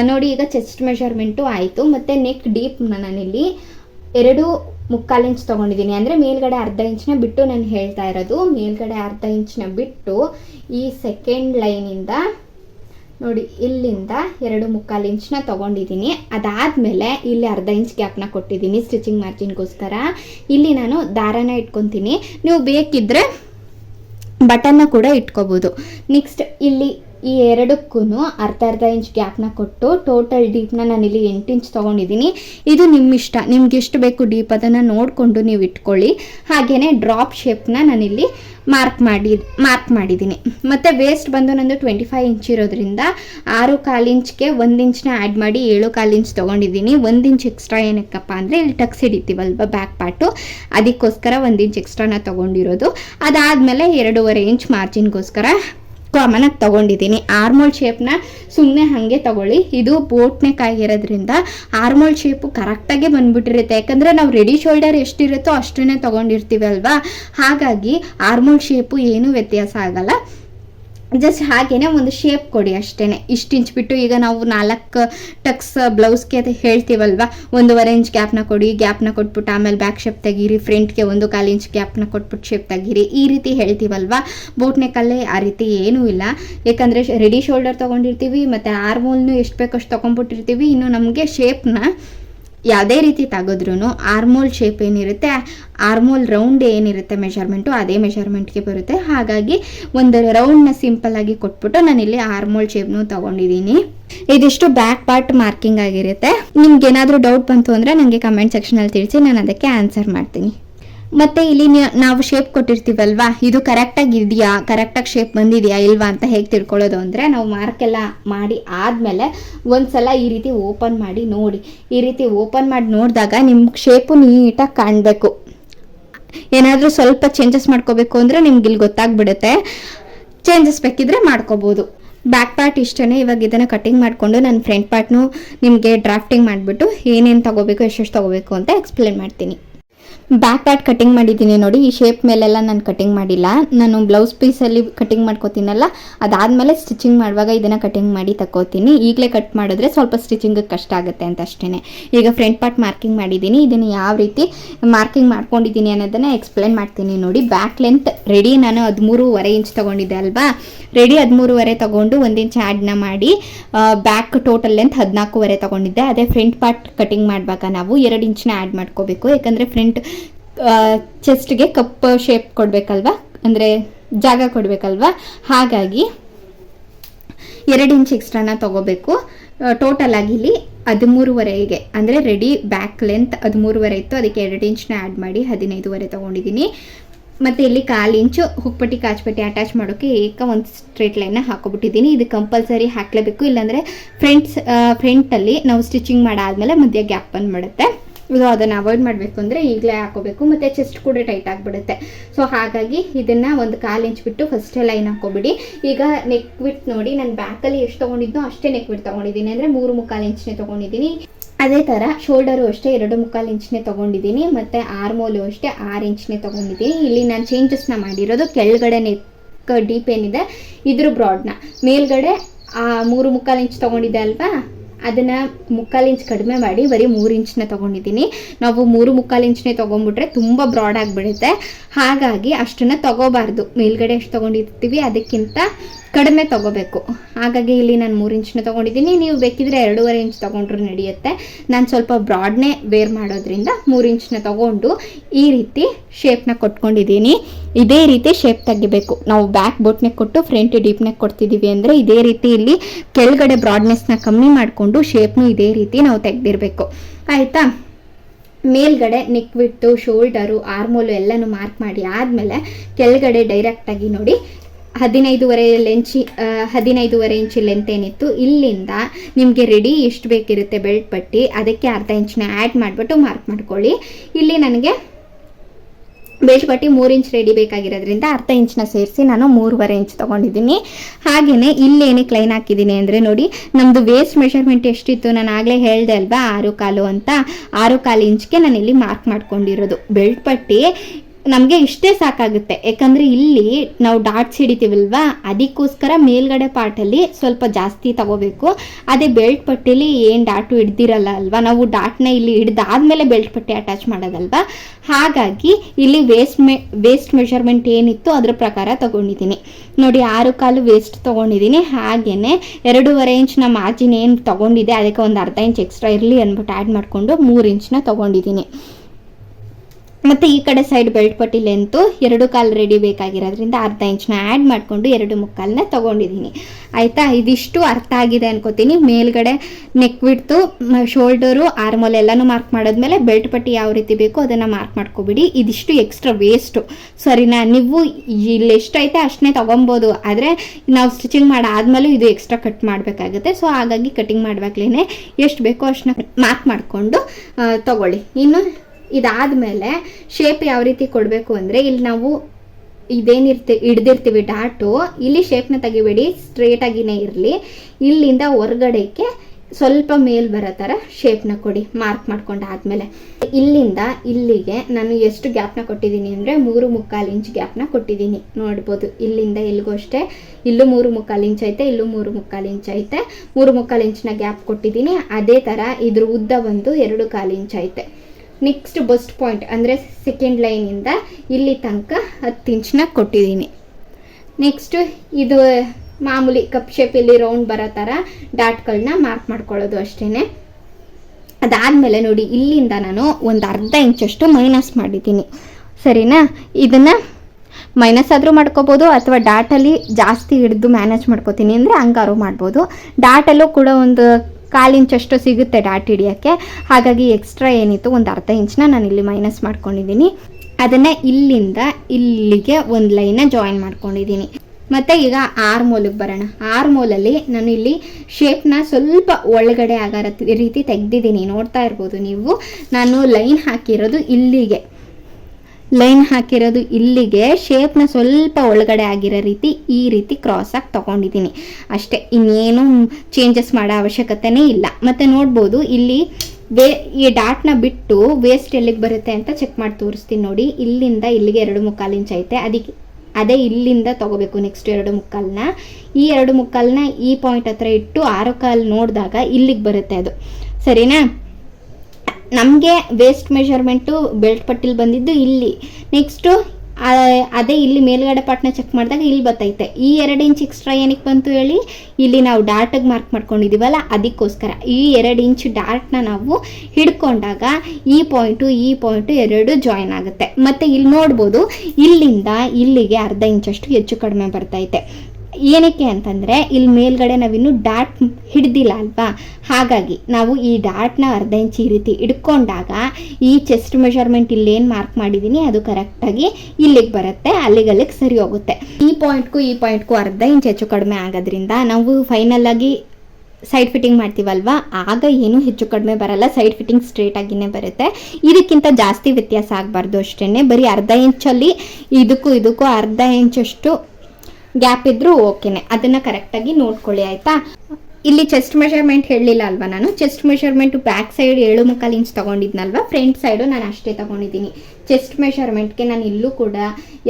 S1: ನೋಡಿ ಈಗ ಚೆಸ್ಟ್ ಮೆಷರ್ಮೆಂಟು ಆಯಿತು. ಮತ್ತು ನೆಕ್ ಡೀಪ್ ನಾನಿಲ್ಲಿ ಎರಡು ಮುಕ್ಕಾಲು ಇಂಚ್ ತೊಗೊಂಡಿದ್ದೀನಿ. ಅಂದರೆ ಮೇಲ್ಗಡೆ ಅರ್ಧ ಇಂಚ್ನ ಬಿಟ್ಟು ನಾನು ಹೇಳ್ತಾ ಇರೋದು. ಮೇಲ್ಗಡೆ ಅರ್ಧ ಇಂಚ್ನ ಬಿಟ್ಟು ಈ ಸೆಕೆಂಡ್ ಲೈನಿಂದ ನೋಡಿ, ಇಲ್ಲಿಂದ ಎರಡು ಮುಕ್ಕಾಲು ಇಂಚನ್ನ ತೊಗೊಂಡಿದ್ದೀನಿ. ಅದಾದಮೇಲೆ ಇಲ್ಲಿ ಅರ್ಧ ಇಂಚ್ ಗ್ಯಾಪ್ನ ಕೊಟ್ಟಿದ್ದೀನಿ ಸ್ಟಿಚಿಂಗ್ ಮಾರ್ಜಿನ್ಗೋಸ್ಕರ ಇಲ್ಲಿ ನಾನು ದಾರನ ಇಟ್ಕೊತೀನಿ. ನೀವು ಬೇಕಿದ್ದರೆ ಬಟನ್ನ ಕೂಡ ಇಟ್ಕೋಬೋದು. ನೆಕ್ಸ್ಟ್ ಇಲ್ಲಿ ಈ ಎರಡಕ್ಕೂ ಅರ್ಧ ಅರ್ಧ ಇಂಚ್ ಗ್ಯಾಪ್ನ ಕೊಟ್ಟು ಟೋಟಲ್ ಡೀಪ್ನ ನಾನಿಲ್ಲಿ ಎಂಟು ಇಂಚ್ ತೊಗೊಂಡಿದ್ದೀನಿ ಇದು ನಿಮ್ಮ ಇಷ್ಟ ನಿಮ್ಗೆ ಎಷ್ಟು ಬೇಕು ಡೀಪ್ ಅದನ್ನು ನೋಡಿಕೊಂಡು ನೀವು ಇಟ್ಕೊಳ್ಳಿ. ಹಾಗೆಯೇ ಡ್ರಾಪ್ ಶೇಪ್ನ ನಾನಿಲ್ಲಿ ಮಾರ್ಕ್ ಮಾಡಿ ಮಾರ್ಕ್ ಮಾಡಿದ್ದೀನಿ ಮತ್ತು ವೇಸ್ಟ್ ಬಂದು ನಂದು ಟ್ವೆಂಟಿ ಫೈವ್ ಇಂಚ್ ಇರೋದ್ರಿಂದ ಆರು ಕಾಲು ಇಂಚ್ಗೆ ಒಂದು ಇಂಚ್ನ ಆ್ಯಡ್ ಮಾಡಿ ಏಳು ಕಾಲು ಇಂಚ್ ತೊಗೊಂಡಿದ್ದೀನಿ ಒಂದು ಇಂಚ್ ಎಕ್ಸ್ಟ್ರಾ ಏನಕ್ಕಪ್ಪ ಅಂದರೆ ಇಲ್ಲಿ ಟಕ್ಸ್ ಹಿಡಿತೀವಲ್ವ ಬ್ಯಾಕ್ ಪಾರ್ಟು ಅದಕ್ಕೋಸ್ಕರ ಒಂದು ಇಂಚ್ ಎಕ್ಸ್ಟ್ರಾನ ತೊಗೊಂಡಿರೋದು. ಅದಾದಮೇಲೆ ಎರಡೂವರೆ ಇಂಚ್ ಮಾರ್ಜಿನ್ಗೋಸ್ಕರ ಕಾಮನಾಗಿ ತೊಗೊಂಡಿದ್ದೀನಿ. ಆರ್ಮೋಲ್ ಶೇಪ್ನ ಸುಮ್ಮನೆ ಹಾಗೆ ತಗೊಳ್ಳಿ. ಇದು ಬೋಟ್ ನೆಕ್ ಆಗಿರೋದ್ರಿಂದ ಆರ್ಮೋಲ್ ಶೇಪು ಕರೆಕ್ಟಾಗೆ ಬಂದ್ಬಿಟ್ಟಿರುತ್ತೆ. ಯಾಕಂದರೆ ನಾವು ರೆಡಿ ಶೋಲ್ಡರ್ ಎಷ್ಟಿರುತ್ತೋ ಅಷ್ಟನ್ನೇ ತೊಗೊಂಡಿರ್ತೀವಲ್ವಾ? ಹಾಗಾಗಿ ಆರ್ಮೋಲ್ ಶೇಪು ಏನೂ ವ್ಯತ್ಯಾಸ ಆಗಲ್ಲ. ಜಸ್ಟ್ ಹಾಗೇನೆ ಒಂದು ಶೇಪ್ ಕೊಡಿ ಅಷ್ಟೇ ಇಷ್ಟು ಇಂಚ್ ಬಿಟ್ಟು ಈಗ ನಾವು ನಾಲ್ಕು ಟಕ್ಸ್ ಬ್ಲೌಸ್ಗೆ ಅದು ಹೇಳ್ತೀವಲ್ವ? ಒಂದೂವರೆ ಇಂಚ್ ಗ್ಯಾಪ್ನ ಕೊಡಿ. ಗ್ಯಾಪ್ನ ಕೊಟ್ಬಿಟ್ಟು ಆಮೇಲೆ ಬ್ಯಾಕ್ ಶೇಪ್ ತೆಗೀರಿ. ಫ್ರಂಟ್ಗೆ ಒಂದು ಕಾಲು ಇಂಚ್ ಗ್ಯಾಪ್ನ ಕೊಟ್ಬಿಟ್ಟು ಶೇಪ್ ತೆಗೀರಿ. ಈ ರೀತಿ ಹೇಳ್ತೀವಲ್ವ? ಬೋಟ್ ನೆಕ್ಕಲ್ಲೇ ಆ ರೀತಿ ಏನೂ ಇಲ್ಲ. ಯಾಕಂದರೆ ರೆಡಿ ಶೋಲ್ಡರ್ ತೊಗೊಂಡಿರ್ತೀವಿ, ಮತ್ತು ಆರ್ಮೋಲ್ನು ಎಷ್ಟು ಬೇಕಷ್ಟು ತೊಗೊಂಡ್ಬಿಟ್ಟಿರ್ತೀವಿ. ಇನ್ನು ನಮಗೆ ಶೇಪ್ನ ಯಾವುದೇ ರೀತಿ ತೆಗೆದ್ರೂ ಆರ್ಮೋಲ್ ಶೇಪ್ ಏನಿರುತ್ತೆ, ಆರ್ಮೋಲ್ ರೌಂಡ್ ಏನಿರುತ್ತೆ ಮೆಷರ್ಮೆಂಟು ಅದೇ ಮೆಷರ್ಮೆಂಟ್ಗೆ ಬರುತ್ತೆ. ಹಾಗಾಗಿ ಒಂದು ರೌಂಡ್ನ ಸಿಂಪಲ್ ಆಗಿ ಕೊಟ್ಬಿಟ್ಟು ನಾನಿಲ್ಲಿ ಆರ್ಮೋಲ್ ಶೇಪ್ನು ತಗೊಂಡಿದ್ದೀನಿ. ಇದಿಷ್ಟು ಬ್ಯಾಕ್ ಪಾರ್ಟ್ ಮಾರ್ಕಿಂಗ್ ಆಗಿರುತ್ತೆ. ನಿಮ್ಗೆ ಏನಾದರೂ ಡೌಟ್ ಬಂತು ಅಂದರೆ ನನಗೆ ಕಮೆಂಟ್ ಸೆಕ್ಷನಲ್ಲಿ ತಿಳಿಸಿ, ನಾನು ಅದಕ್ಕೆ ಆನ್ಸರ್ ಮಾಡ್ತೀನಿ. ಮತ್ತೆ ಇಲ್ಲಿ ನಾವು ಶೇಪ್ ಕೊಟ್ಟಿರ್ತೀವಲ್ವಾ? ಇದು ಕರೆಕ್ಟಾಗಿ ಇದೆಯಾ? ಕರೆಕ್ಟಾಗಿ ಶೇಪ್ ಬಂದಿದೆಯಾ ಇಲ್ವಾ ಅಂತ ಹೇಗೆ ತಿಳ್ಕೊಳ್ಳೋದು ಅಂದರೆ ನಾವು ಮಾರ್ಕ್ ಎಲ್ಲ ಮಾಡಿ ಆದಮೇಲೆ ಒಂದ್ಸಲ ಈ ರೀತಿ ಓಪನ್ ಮಾಡಿ ನೋಡಿ. ಈ ರೀತಿ ಓಪನ್ ಮಾಡಿ ನೋಡಿದಾಗ ನಿಮ್ಮ ಶೇಪು ನೀಟಾಗಿ ಕಾಣಬೇಕು. ಏನಾದರೂ ಸ್ವಲ್ಪ ಚೇಂಜಸ್ ಮಾಡ್ಕೋಬೇಕು ಅಂದರೆ ನಿಮ್ಗೆ ಇಲ್ಲಿ ಗೊತ್ತಾಗ್ಬಿಡುತ್ತೆ. ಚೇಂಜಸ್ ಬೇಕಿದ್ರೆ ಮಾಡ್ಕೋಬೋದು. ಬ್ಯಾಕ್ ಪಾರ್ಟ್ ಇಷ್ಟೇ ಇವಾಗ ಇದನ್ನು ಕಟಿಂಗ್ ಮಾಡಿಕೊಂಡು ನಾನು ಫ್ರಂಟ್ ಪಾರ್ಟ್ನು ನಿಮಗೆ ಡ್ರಾಫ್ಟಿಂಗ್ ಮಾಡಿಬಿಟ್ಟು ಏನೇನು ತಗೋಬೇಕು, ಎಷ್ಟೆಷ್ಟು ತಗೋಬೇಕು ಅಂತ ಎಕ್ಸ್ಪ್ಲೇನ್ ಮಾಡ್ತೀನಿ. ಬ್ಯಾಕ್ ಪ್ಯಾಟ್ ಕಟಿಂಗ್ ಮಾಡಿದ್ದೀನಿ ನೋಡಿ. ಈ ಶೇಪ್ ಮೇಲೆಲ್ಲ ನಾನು ಕಟಿಂಗ್ ಮಾಡಿಲ್ಲ. ನಾನು ಬ್ಲೌಸ್ ಪೀಸಲ್ಲಿ ಕಟಿಂಗ್ ಮಾಡ್ಕೋತೀನಲ್ಲ, ಅದಾದಮೇಲೆ ಸ್ಟಿಚಿಂಗ್ ಮಾಡುವಾಗ ಇದನ್ನು ಕಟಿಂಗ್ ಮಾಡಿ ತಗೋತೀನಿ ಈಗಲೇ ಕಟ್ ಮಾಡಿದ್ರೆ ಸ್ವಲ್ಪ ಸ್ಟಿಚಿಂಗ್ ಕಷ್ಟ ಆಗುತ್ತೆ ಅಂತ ಅಷ್ಟೇ ಈಗ ಫ್ರಂಟ್ ಪಾರ್ಟ್ ಮಾರ್ಕಿಂಗ್ ಮಾಡಿದ್ದೀನಿ. ಇದನ್ನು ಯಾವ ರೀತಿ ಮಾರ್ಕಿಂಗ್ ಮಾಡ್ಕೊಂಡಿದ್ದೀನಿ ಅನ್ನೋದನ್ನು ಎಕ್ಸ್ಪ್ಲೇನ್ ಮಾಡ್ತೀನಿ ನೋಡಿ. ಬ್ಯಾಕ್ ಲೆಂತ್ ರೆಡಿ ನಾನು ಹದಿಮೂರುವರೆ ಇಂಚ್ ತೊಗೊಂಡಿದ್ದೆ ಅಲ್ವಾ? ರೆಡಿ ಹದಿಮೂರುವರೆ ತೊಗೊಂಡು ಒಂದು ಇಂಚ್ ಆ್ಯಡ್ನ ಮಾಡಿ ಬ್ಯಾಕ್ ಟೋಟಲ್ ಲೆಂತ್ ಹದಿನಾಲ್ಕೂವರೆ ತೊಗೊಂಡಿದ್ದೆ. ಅದೇ ಫ್ರಂಟ್ ಪಾರ್ಟ್ ಕಟಿಂಗ್ ಮಾಡುವಾಗ ನಾವು ಎರಡು ಇಂಚ್ನ ಆ್ಯಡ್ ಮಾಡ್ಕೋಬೇಕು. ಯಾಕಂದರೆ ಫ್ರಂಟ್ ಚೆಸ್ಟ್ಗೆ ಕಪ್ ಶೇಪ್ ಕೊಡಬೇಕಲ್ವಾ? ಅಂದರೆ ಜಾಗ ಕೊಡಬೇಕಲ್ವಾ? ಹಾಗಾಗಿ ಎರಡು ಇಂಚ್ ಎಕ್ಸ್ಟ್ರಾನ ತೊಗೋಬೇಕು. ಟೋಟಲ್ ಆಗಿ ಇಲ್ಲಿ ಹದಿಮೂರುವರೆಗೆ ಅಂದರೆ ರೆಡಿ ಬ್ಯಾಕ್ ಲೆಂತ್ ಹದಿಮೂರುವರೆ ಇತ್ತು. ಅದಕ್ಕೆ ಎರಡು ಇಂಚ್ನ ಆ್ಯಡ್ ಮಾಡಿ ಹದಿನೈದುವರೆ ತೊಗೊಂಡಿದ್ದೀನಿ. ಮತ್ತು ಇಲ್ಲಿ ಕಾಲು ಇಂಚು ಹುಕ್ಪಟ್ಟಿ, ಕಾಚ್ಪಟ್ಟಿ ಅಟ್ಯಾಚ್ ಮಾಡೋಕ್ಕೆ ಏಕ ಒಂದು ಸ್ಟ್ರೇಟ್ ಲೈನ್ನ ಹಾಕೊಬಿಟ್ಟಿದ್ದೀನಿ. ಇದು ಕಂಪಲ್ಸರಿ ಹಾಕಲೇಬೇಕು. ಇಲ್ಲಾಂದರೆ ಫ್ರಂಟ್ಸ್ ಫ್ರಂಟಲ್ಲಿ ನಾವು ಸ್ಟಿಚಿಂಗ್ ಮಾಡಾದಮೇಲೆ ಮಧ್ಯ ಗ್ಯಾಪ್ ಬಂದ್ಬಿಡುತ್ತೆ. ಇದು ಅದನ್ನು ಅವಾಯ್ಡ್ ಮಾಡಬೇಕು ಅಂದರೆ ಈಗಲೇ ಹಾಕೋಬೇಕು, ಮತ್ತು ಚೆಸ್ಟ್ ಕೂಡ ಟೈಟ್ ಆಗಿಬಿಡುತ್ತೆ. ಸೊ ಹಾಗಾಗಿ ಇದನ್ನು ಒಂದು ಕಾಲು ಇಂಚ್ ಬಿಟ್ಟು ಫಸ್ಟೇ ಲೈನ್ ಹಾಕೋಬಿಡಿ ಈಗ ನೆಕ್ ವಿಟ್ ನೋಡಿ, ನಾನು ಬ್ಯಾಕಲ್ಲಿ ಎಷ್ಟು ತೊಗೊಂಡಿದ್ನೋ ಅಷ್ಟೇ ನೆಕ್ ವಿಟ್ ತೊಗೊಂಡಿದ್ದೀನಿ. ಅಂದರೆ ಮೂರು ಮುಕ್ಕಾಲು ಇಂಚ್ನೇ ತೊಗೊಂಡಿದ್ದೀನಿ. ಅದೇ ಥರ ಶೋಲ್ಡರು ಅಷ್ಟೇ ಎರಡು ಮುಕ್ಕಾಲು ಇಂಚ್ನೇ ತೊಗೊಂಡಿದ್ದೀನಿ. ಮತ್ತು ಆರ್ಮೋಲು ಅಷ್ಟೇ ಆರು ಇಂಚ್ನೇ ತೊಗೊಂಡಿದ್ದೀನಿ. ಇಲ್ಲಿ ನಾನು ಚೇಂಜಸ್ನ ಮಾಡಿರೋದು ಕೆಳಗಡೆ ನೆಕ್ ಡೀಪ್ ಏನಿದೆ, ಇದ್ರ ಬ್ರಾಡ್ನ ಮೇಲ್ಗಡೆ, ಆ ಮೂರು ಮುಕ್ಕಾಲು ಇಂಚ್ ತೊಗೊಂಡಿದ್ದೆ ಅಲ್ವಾ? ಅದನ್ನು ಮುಕ್ಕಾಲು ಇಂಚ್ ಕಡಿಮೆ ಮಾಡಿ ಬರೀ ಮೂರು ಇಂಚ್ನ ತಗೊಂಡಿದ್ದೀನಿ. ನಾವು ಮೂರು ಮುಕ್ಕಾಲು ಇಂಚ್ನೇ ತಗೊಂಡ್ಬಿಟ್ರೆ ತುಂಬ ಬ್ರಾಡ್ ಆಗಿಬಿಡುತ್ತೆ. ಹಾಗಾಗಿ ಅಷ್ಟನ್ನು ತಗೋಬಾರ್ದು. ಮೇಲ್ಗಡೆ ಎಷ್ಟು ತೊಗೊಂಡಿರ್ತೀವಿ. ಅದಕ್ಕಿಂತ ಕಡಿಮೆ ತೊಗೋಬೇಕು. ಹಾಗಾಗಿ ಇಲ್ಲಿ ನಾನು ಮೂರು ಇಂಚ್ನ ತೊಗೊಂಡಿದ್ದೀನಿ. ನೀವು ಬೇಕಿದ್ರೆ ಎರಡೂವರೆ ಇಂಚ್ ತೊಗೊಂಡ್ರು ನಡೆಯುತ್ತೆ. ನಾನು ಸ್ವಲ್ಪ ಬ್ರಾಡ್ನೇ ವೇರ್ ಮಾಡೋದ್ರಿಂದ ಮೂರು ಇಂಚ್ನ ತೊಗೊಂಡು ಈ ರೀತಿ ಶೇಪ್ನ ಕೊಟ್ಕೊಂಡಿದ್ದೀನಿ. ಇದೇ ರೀತಿ ಶೇಪ್ ತೆಗಿಬೇಕು. ನಾವು ಬ್ಯಾಕ್ ಬೋಟ್ನೆಕ್ ಕೊಟ್ಟು ಫ್ರಂಟ್ ಡೀಪ್ನೆಕ್ ಕೊಡ್ತಿದ್ದೀವಿ ಅಂದರೆ ಇದೇ ರೀತಿ ಇಲ್ಲಿ ಕೆಳಗಡೆ ಬ್ರಾಡ್ನೆಸ್ನ ಕಮ್ಮಿ ಮಾಡಿಕೊಂಡು ಶೇಪ್ನು ಇದೇ ರೀತಿ ನಾವು ತೆಗೆದಿರಬೇಕು. ಆಯಿತಾ? ಮೇಲ್ಗಡೆ ನೆಕ್ ಬಿಟ್ಟು ಶೋಲ್ಡರು ಆರ್ಮೋಲು ಎಲ್ಲನೂ ಮಾರ್ಕ್ ಮಾಡಿ ಆದಮೇಲೆ ಕೆಳಗಡೆ ಡೈರೆಕ್ಟಾಗಿ ನೋಡಿ ಹದಿನೈದುವರೆ ಲೆಂಚಿ ಹದಿನೈದುವರೆ ಇಂಚು ಲೆಂತ್ ಏನಿತ್ತು, ಇಲ್ಲಿಂದ ನಿಮಗೆ ರೆಡಿ ಎಷ್ಟು ಬೇಕಿರುತ್ತೆ ಬೆಲ್ಟ್ ಪಟ್ಟಿ, ಅದಕ್ಕೆ ಅರ್ಧ ಇಂಚನ್ನ ಆ್ಯಡ್ ಮಾಡಿಬಿಟ್ಟು ಮಾರ್ಕ್ ಮಾಡ್ಕೊಳ್ಳಿ. ಇಲ್ಲಿ ನನಗೆ ಬೆಲ್ಟ್ ಪಟ್ಟಿ ಮೂರು ಇಂಚ್ ರೆಡಿ ಬೇಕಾಗಿರೋದ್ರಿಂದ ಅರ್ಧ ಇಂಚ್ನ ಸೇರಿಸಿ ನಾನು ಮೂರುವರೆ ಇಂಚ್ ತೊಗೊಂಡಿದ್ದೀನಿ. ಹಾಗೆಯೇ ಇಲ್ಲೇನಕ್ಕೆ ಕ್ಲೈನ್ ಹಾಕಿದ್ದೀನಿ ಅಂದರೆ ನೋಡಿ ನಮ್ಮದು ವೇಸ್ಟ್ ಮೆಷರ್ಮೆಂಟ್ ಎಷ್ಟಿತ್ತು ನಾನು ಆಗಲೇ ಹೇಳಿದೆ ಅಲ್ವಾ, ಆರು ಕಾಲು ಅಂತ, ಆರು ಕಾಲು ಇಂಚ್ಗೆ ನಾನು ಇಲ್ಲಿ ಮಾರ್ಕ್ ಮಾಡ್ಕೊಂಡಿರೋದು. ಬೆಲ್ಟ್ ಪಟ್ಟಿ ನಮಗೆ ಇಷ್ಟೇ ಸಾಕಾಗುತ್ತೆ. ಯಾಕಂದರೆ ಇಲ್ಲಿ ನಾವು ಡಾಟ್ಸ್ ಹಿಡಿತೀವಲ್ವಾ? ಅದಕ್ಕೋಸ್ಕರ ಮೇಲ್ಗಡೆ ಪಾರ್ಟಲ್ಲಿ ಸ್ವಲ್ಪ ಜಾಸ್ತಿ ತಗೋಬೇಕು. ಅದೇ ಬೆಲ್ಟ್ ಪಟ್ಟಿಲಿ ಏನು ಡಾಟು ಹಿಡ್ದಿರಲ್ಲ ಅಲ್ವಾ? ನಾವು ಡಾಟ್ನ ಇಲ್ಲಿ ಹಿಡ್ದಾದ್ಮೇಲೆ ಬೆಲ್ಟ್ ಪಟ್ಟಿ ಅಟ್ಯಾಚ್ ಮಾಡೋದಲ್ವಾ? ಹಾಗಾಗಿ ಇಲ್ಲಿ ವೇಸ್ಟ್ ಮೆ ವೇಸ್ಟ್ ಮೆಷರ್ಮೆಂಟ್ ಏನಿತ್ತು ಅದ್ರ ಪ್ರಕಾರ ತಗೊಂಡಿದ್ದೀನಿ. ನೋಡಿ, ಆರು ಕಾಲು ವೇಸ್ಟ್ ತೊಗೊಂಡಿದ್ದೀನಿ. ಹಾಗೆಯೇ ಎರಡೂವರೆ ಇಂಚ್ನ ಮಾರ್ಜಿನ್ ಏನು ತಗೊಂಡಿದೆ ಅದಕ್ಕೆ ಒಂದು ಅರ್ಧ ಇಂಚ್ ಎಕ್ಸ್ಟ್ರಾ ಇರಲಿ ಅಂದ್ಬಿಟ್ಟು ಆ್ಯಡ್ ಮಾಡಿಕೊಂಡು ಮೂರು ಇಂಚ್ನ ತೊಗೊಂಡಿದ್ದೀನಿ. ಮತ್ತು ಈ ಕಡೆ ಸೈಡ್ ಬೆಲ್ಟ್ ಪಟ್ಟಿ ಲೆಂತು ಎರಡು ಕಾಲು ರೆಡಿ ಬೇಕಾಗಿರೋದ್ರಿಂದ ಅರ್ಧ ಇಂಚ್ನ ಆ್ಯಡ್ ಮಾಡಿಕೊಂಡು ಎರಡು ಮುಕ್ಕಾಲನ್ನ ತೊಗೊಂಡಿದ್ದೀನಿ. ಆಯಿತಾ? ಇದಿಷ್ಟು ಅರ್ಥ ಆಗಿದೆ ಅನ್ಕೋತೀನಿ. ಮೇಲ್ಗಡೆ ನೆಕ್ ಬಿಡ್ತು ಶೋಲ್ಡರು ಆರ್ಮೋಲ್ ಎಲ್ಲನೂ ಮಾರ್ಕ್ ಮಾಡಿದ್ಮೇಲೆ ಬೆಲ್ಟ್ ಪಟ್ಟಿ ಯಾವ ರೀತಿ ಬೇಕೋ ಅದನ್ನು ಮಾರ್ಕ್ ಮಾಡ್ಕೊಬಿಡಿ. ಇದಿಷ್ಟು ಎಕ್ಸ್ಟ್ರಾ ವೇಸ್ಟು ಸರಿನಾ? ನೀವು ಇಲ್ಲಿ ಎಷ್ಟೈತೆ ಅಷ್ಟನ್ನೇ ತೊಗೊಬೋದು. ಆದರೆ ನಾವು ಸ್ಟಿಚಿಂಗ್ ಮಾಡಾದ್ಮೇಲೂ ಇದು ಎಕ್ಸ್ಟ್ರಾ ಕಟ್ ಮಾಡಬೇಕಾಗುತ್ತೆ. ಸೊ ಹಾಗಾಗಿ ಕಟಿಂಗ್ ಮಾಡುವಾಗ್ಲೇ ಎಷ್ಟು ಬೇಕೋ ಅಷ್ಟನ್ನ ಮಾರ್ಕ್ ಮಾಡಿಕೊಂಡು ತಗೊಳ್ಳಿ. ಇನ್ನು ಇದಾದಮೇಲೆ ಶೇಪ್ ಯಾವ ರೀತಿ ಕೊಡಬೇಕು ಅಂದರೆ ಇಲ್ಲಿ ನಾವು ಇದೇನಿರ್ತಿ ಹಿಡ್ದಿರ್ತೀವಿ ಡಾಟು ಇಲ್ಲಿ ಶೇಪ್ನ ತೆಗಿಬೇಡಿ ಸ್ಟ್ರೇಟಾಗಿನೇ ಇರಲಿ. ಇಲ್ಲಿಂದ ಹೊರಗಡೆಗೆ ಸ್ವಲ್ಪ ಮೇಲ್ ಬರೋ ಥರ ಶೇಪ್ನ ಕೊಡಿ ಮಾರ್ಕ್ ಮಾಡ್ಕೊಂಡು ಆದಮೇಲೆ ಇಲ್ಲಿಂದ ಇಲ್ಲಿಗೆ ನಾನು ಎಷ್ಟು ಗ್ಯಾಪ್ನ ಕೊಟ್ಟಿದ್ದೀನಿ ಅಂದರೆ ಮೂರು ಮುಕ್ಕಾಲು ಇಂಚ್ ಗ್ಯಾಪ್ನ ಕೊಟ್ಟಿದ್ದೀನಿ. ನೋಡ್ಬೋದು, ಇಲ್ಲಿಂದ ಇಲ್ಲಿಗೂ ಅಷ್ಟೇ. ಇಲ್ಲೂ ಮೂರು ಮುಕ್ಕಾಲು ಇಂಚ್ ಐತೆ, ಇಲ್ಲೂ ಮೂರು ಮುಕ್ಕಾಲು ಇಂಚ್ ಐತೆ. ಮೂರು ಮುಕ್ಕಾಲು ಇಂಚ್ನ ಗ್ಯಾಪ್ ಕೊಟ್ಟಿದ್ದೀನಿ. ಅದೇ ಥರ ಇದ್ರ ಉದ್ದ ಬಂದು ಎರಡು ಕಾಲು ಇಂಚ್ ಐತೆ. ನೆಕ್ಸ್ಟ್ ಬಸ್ಟ್ ಪಾಯಿಂಟ್ ಅಂದರೆ ಸೆಕೆಂಡ್ ಲೈನಿಂದ ಇಲ್ಲಿ ತನಕ ಹತ್ತು ಇಂಚನ್ನ ಕೊಟ್ಟಿದ್ದೀನಿ. ನೆಕ್ಸ್ಟು ಇದು ಮಾಮೂಲಿ ಕಪ್ ಶೇಪಲ್ಲಿ ರೌಂಡ್ ಬರೋ ಥರ ಡಾಟ್ಗಳನ್ನ ಮಾರ್ಕ್ ಮಾಡ್ಕೊಳ್ಳೋದು ಅಷ್ಟೇ ಅದಾದಮೇಲೆ ನೋಡಿ, ಇಲ್ಲಿಂದ ನಾನು ಒಂದು ಅರ್ಧ ಇಂಚಷ್ಟು ಮೈನಸ್ ಮಾಡಿದ್ದೀನಿ. ಸರಿನಾ? ಇದನ್ನು ಮೈನಸ್ ಆದರೂ ಮಾಡ್ಕೋಬೋದು ಅಥವಾ ಡಾಟಲ್ಲಿ ಜಾಸ್ತಿ ಹಿಡಿದು ಮ್ಯಾನೇಜ್ ಮಾಡ್ಕೋತೀನಿ ಅಂದರೆ ಹಂಗಾರು ಮಾಡ್ಬೋದು. ಡಾಟಲ್ಲೂ ಕೂಡ ಒಂದು ಕಾಲು ಇಂಚಷ್ಟು ಸಿಗುತ್ತೆ ಡಾಟ್ ಹಿಡಿಯೋಕ್ಕೆ. ಹಾಗಾಗಿ ಎಕ್ಸ್ಟ್ರಾ ಏನಿತ್ತು, ಒಂದು ಅರ್ಧ ಇಂಚನ್ನ ನಾನು ಇಲ್ಲಿ ಮೈನಸ್ ಮಾಡ್ಕೊಂಡಿದ್ದೀನಿ ಅದನ್ನು ಇಲ್ಲಿಂದ ಇಲ್ಲಿಗೆ ಒಂದು ಲೈನ ಜಾಯಿನ್ ಮಾಡ್ಕೊಂಡಿದ್ದೀನಿ ಮತ್ತು ಈಗ ಆರ್ ಮೋಲಿಗೆ ಬರೋಣ. ಆರ್ ಮೋಲಲ್ಲಿ ನಾನು ಇಲ್ಲಿ ಶೇಪ್ನ ಸ್ವಲ್ಪ ಒಳಗಡೆ ಆಗಾರ ರೀತಿ ತೆಗ್ದಿದ್ದೀನಿ ನೋಡ್ತಾ ಇರ್ಬೋದು ನೀವು. ನಾನು ಲೈನ್ ಹಾಕಿರೋದು ಇಲ್ಲಿಗೆ. ಲೈನ್ ಹಾಕಿರೋದು ಇಲ್ಲಿಗೆ ಶೇಪ್ನ ಸ್ವಲ್ಪ ಒಳಗಡೆ ಆಗಿರೋ ರೀತಿ ಈ ರೀತಿ ಕ್ರಾಸಾಗಿ ತೊಗೊಂಡಿದ್ದೀನಿ. ಅಷ್ಟೇ, ಇನ್ನೇನು ಚೇಂಜಸ್ ಮಾಡೋ ಅವಶ್ಯಕತೆನೇ ಇಲ್ಲ. ಮತ್ತು ನೋಡ್ಬೋದು, ಇಲ್ಲಿ ವೇ, ಈ ಡಾಟ್ನ ಬಿಟ್ಟು ವೇಸ್ಟ್ ಎಲ್ಲಿಗೆ ಬರುತ್ತೆ ಅಂತ ಚೆಕ್ ಮಾಡಿ ತೋರಿಸ್ತೀನಿ ನೋಡಿ. ಇಲ್ಲಿಂದ ಇಲ್ಲಿಗೆ ಎರಡು ಮುಕ್ಕಾಲು ಇಂಚ್ ಐತೆ. ಅದಕ್ಕೆ, ಅದೇ ಇಲ್ಲಿಂದ ತಗೋಬೇಕು ನೆಕ್ಸ್ಟ್ ಎರಡು ಮುಕ್ಕಾಲನ್ನ ಈ ಎರಡು ಮುಕ್ಕಾಲನ್ನ ಈ ಪಾಯಿಂಟ್ ಹತ್ರ ಇಟ್ಟು ಆರು ಕಾಲು ನೋಡಿದಾಗ ಇಲ್ಲಿಗೆ ಬರುತ್ತೆ ಅದು. ಸರಿನಾ? ನಮಗೆ ವೇಸ್ಟ್ ಮೆಷರ್ಮೆಂಟು ಬೆಲ್ಟ್ ಪಟ್ಟಿಲಿ ಬಂದಿದ್ದು ಇಲ್ಲಿ. ನೆಕ್ಸ್ಟು ಅದೇ ಇಲ್ಲಿ ಮೇಲ್ಗಡೆ ಪಾಟ್ನ ಚೆಕ್ ಮಾಡಿದಾಗ ಇಲ್ಲಿ ಬರ್ತೈತೆ ಈ ಎರಡು ಇಂಚ್ ಎಕ್ಸ್ಟ್ರಾ ಏನಕ್ಕೆ ಬಂತು ಹೇಳಿ? ಇಲ್ಲಿ ನಾವು ಡಾರ್ಟಾಗಿ ಮಾರ್ಕ್ ಮಾಡ್ಕೊಂಡಿದ್ದೀವಲ್ಲ ಅದಕ್ಕೋಸ್ಕರ. ಈ ಎರಡು ಇಂಚ್ ಡಾರ್ಟ್ನ ನಾವು ಹಿಡ್ಕೊಂಡಾಗ ಈ ಪಾಯಿಂಟು ಈ ಪಾಯಿಂಟು ಎರಡು ಜಾಯಿನ್ ಆಗುತ್ತೆ. ಮತ್ತು ಇಲ್ಲಿ ನೋಡ್ಬೋದು, ಇಲ್ಲಿಂದ ಇಲ್ಲಿಗೆ ಅರ್ಧ ಇಂಚಷ್ಟು ಹೆಚ್ಚು ಕಡಿಮೆ ಬರ್ತೈತೆ. ಏನಕ್ಕೆ ಅಂತಂದರೆ ಇಲ್ಲಿ ಮೇಲ್ಗಡೆ ನಾವಿನ್ನು ಡಾಟ್ ಹಿಡ್ದಿಲ್ಲ ಅಲ್ವಾ? ಹಾಗಾಗಿ ನಾವು ಈ ಡಾಟ್ನ ಅರ್ಧ ಇಂಚು ಈ ರೀತಿ ಇಟ್ಕೊಂಡಾಗ ಈ ಚೆಸ್ಟ್ ಮೆಷರ್ಮೆಂಟ್ ಇಲ್ಲೇನು ಮಾರ್ಕ್ ಮಾಡಿದ್ದೀನಿ ಅದು ಕರೆಕ್ಟಾಗಿ ಇಲ್ಲಿಗೆ ಬರುತ್ತೆ, ಅಲ್ಲಿಗೆ ಅಲ್ಲಿಗೆ ಸರಿ ಹೋಗುತ್ತೆ. ಈ ಪಾಯಿಂಟ್ಗೂ ಈ ಪಾಯಿಂಟ್ಗೂ ಅರ್ಧ ಇಂಚ್ ಹೆಚ್ಚು ಕಡಿಮೆ ಆಗೋದ್ರಿಂದ ನಾವು ಫೈನಲ್ ಆಗಿ ಸೈಡ್ ಫಿಟ್ಟಿಂಗ್ ಮಾಡ್ತೀವಲ್ವಾ? ಆಗ ಏನು ಹೆಚ್ಚು ಕಡಿಮೆ ಬರಲ್ಲ ಸೈಡ್ ಫಿಟ್ಟಿಂಗ್ ಸ್ಟ್ರೇಟ್ ಆಗಿನೇ ಬರುತ್ತೆ. ಇದಕ್ಕಿಂತ ಜಾಸ್ತಿ ವ್ಯತ್ಯಾಸ ಆಗಬಾರ್ದು ಅಷ್ಟೇ ಬರೀ ಅರ್ಧ ಇಂಚಲ್ಲಿ ಇದಕ್ಕೂ ಇದಕ್ಕೂ ಅರ್ಧ ಇಂಚಷ್ಟು ಗ್ಯಾಪ್ ಇದ್ರೂ ಓಕೆನೆ. ಅದನ್ನ ಕರೆಕ್ಟಾಗಿ ನೋಡ್ಕೊಳ್ಳಿ, ಆಯ್ತಾ? ಇಲ್ಲಿ ಚೆಸ್ಟ್ ಮೆಷರ್ಮೆಂಟ್ ಹೇಳಲಿಲ್ಲ ಅಲ್ವಾ ನಾನು? ಚೆಸ್ಟ್ ಮೆಷರ್ಮೆಂಟ್ ಬ್ಯಾಕ್ ಸೈಡ್ ಏಳು ಮುಕ್ಕಾಲು ಇಂಚ್ ತಗೊಂಡಿದ್ನಲ್ವಾ? ಫ್ರಂಟ್ ಸೈಡು ನಾನು ಅಷ್ಟೇ ತಗೊಂಡಿದ್ದೀನಿ. ಚೆಸ್ಟ್ ಮೆಷರ್ಮೆಂಟ್ಗೆ ನಾನು ಇಲ್ಲೂ ಕೂಡ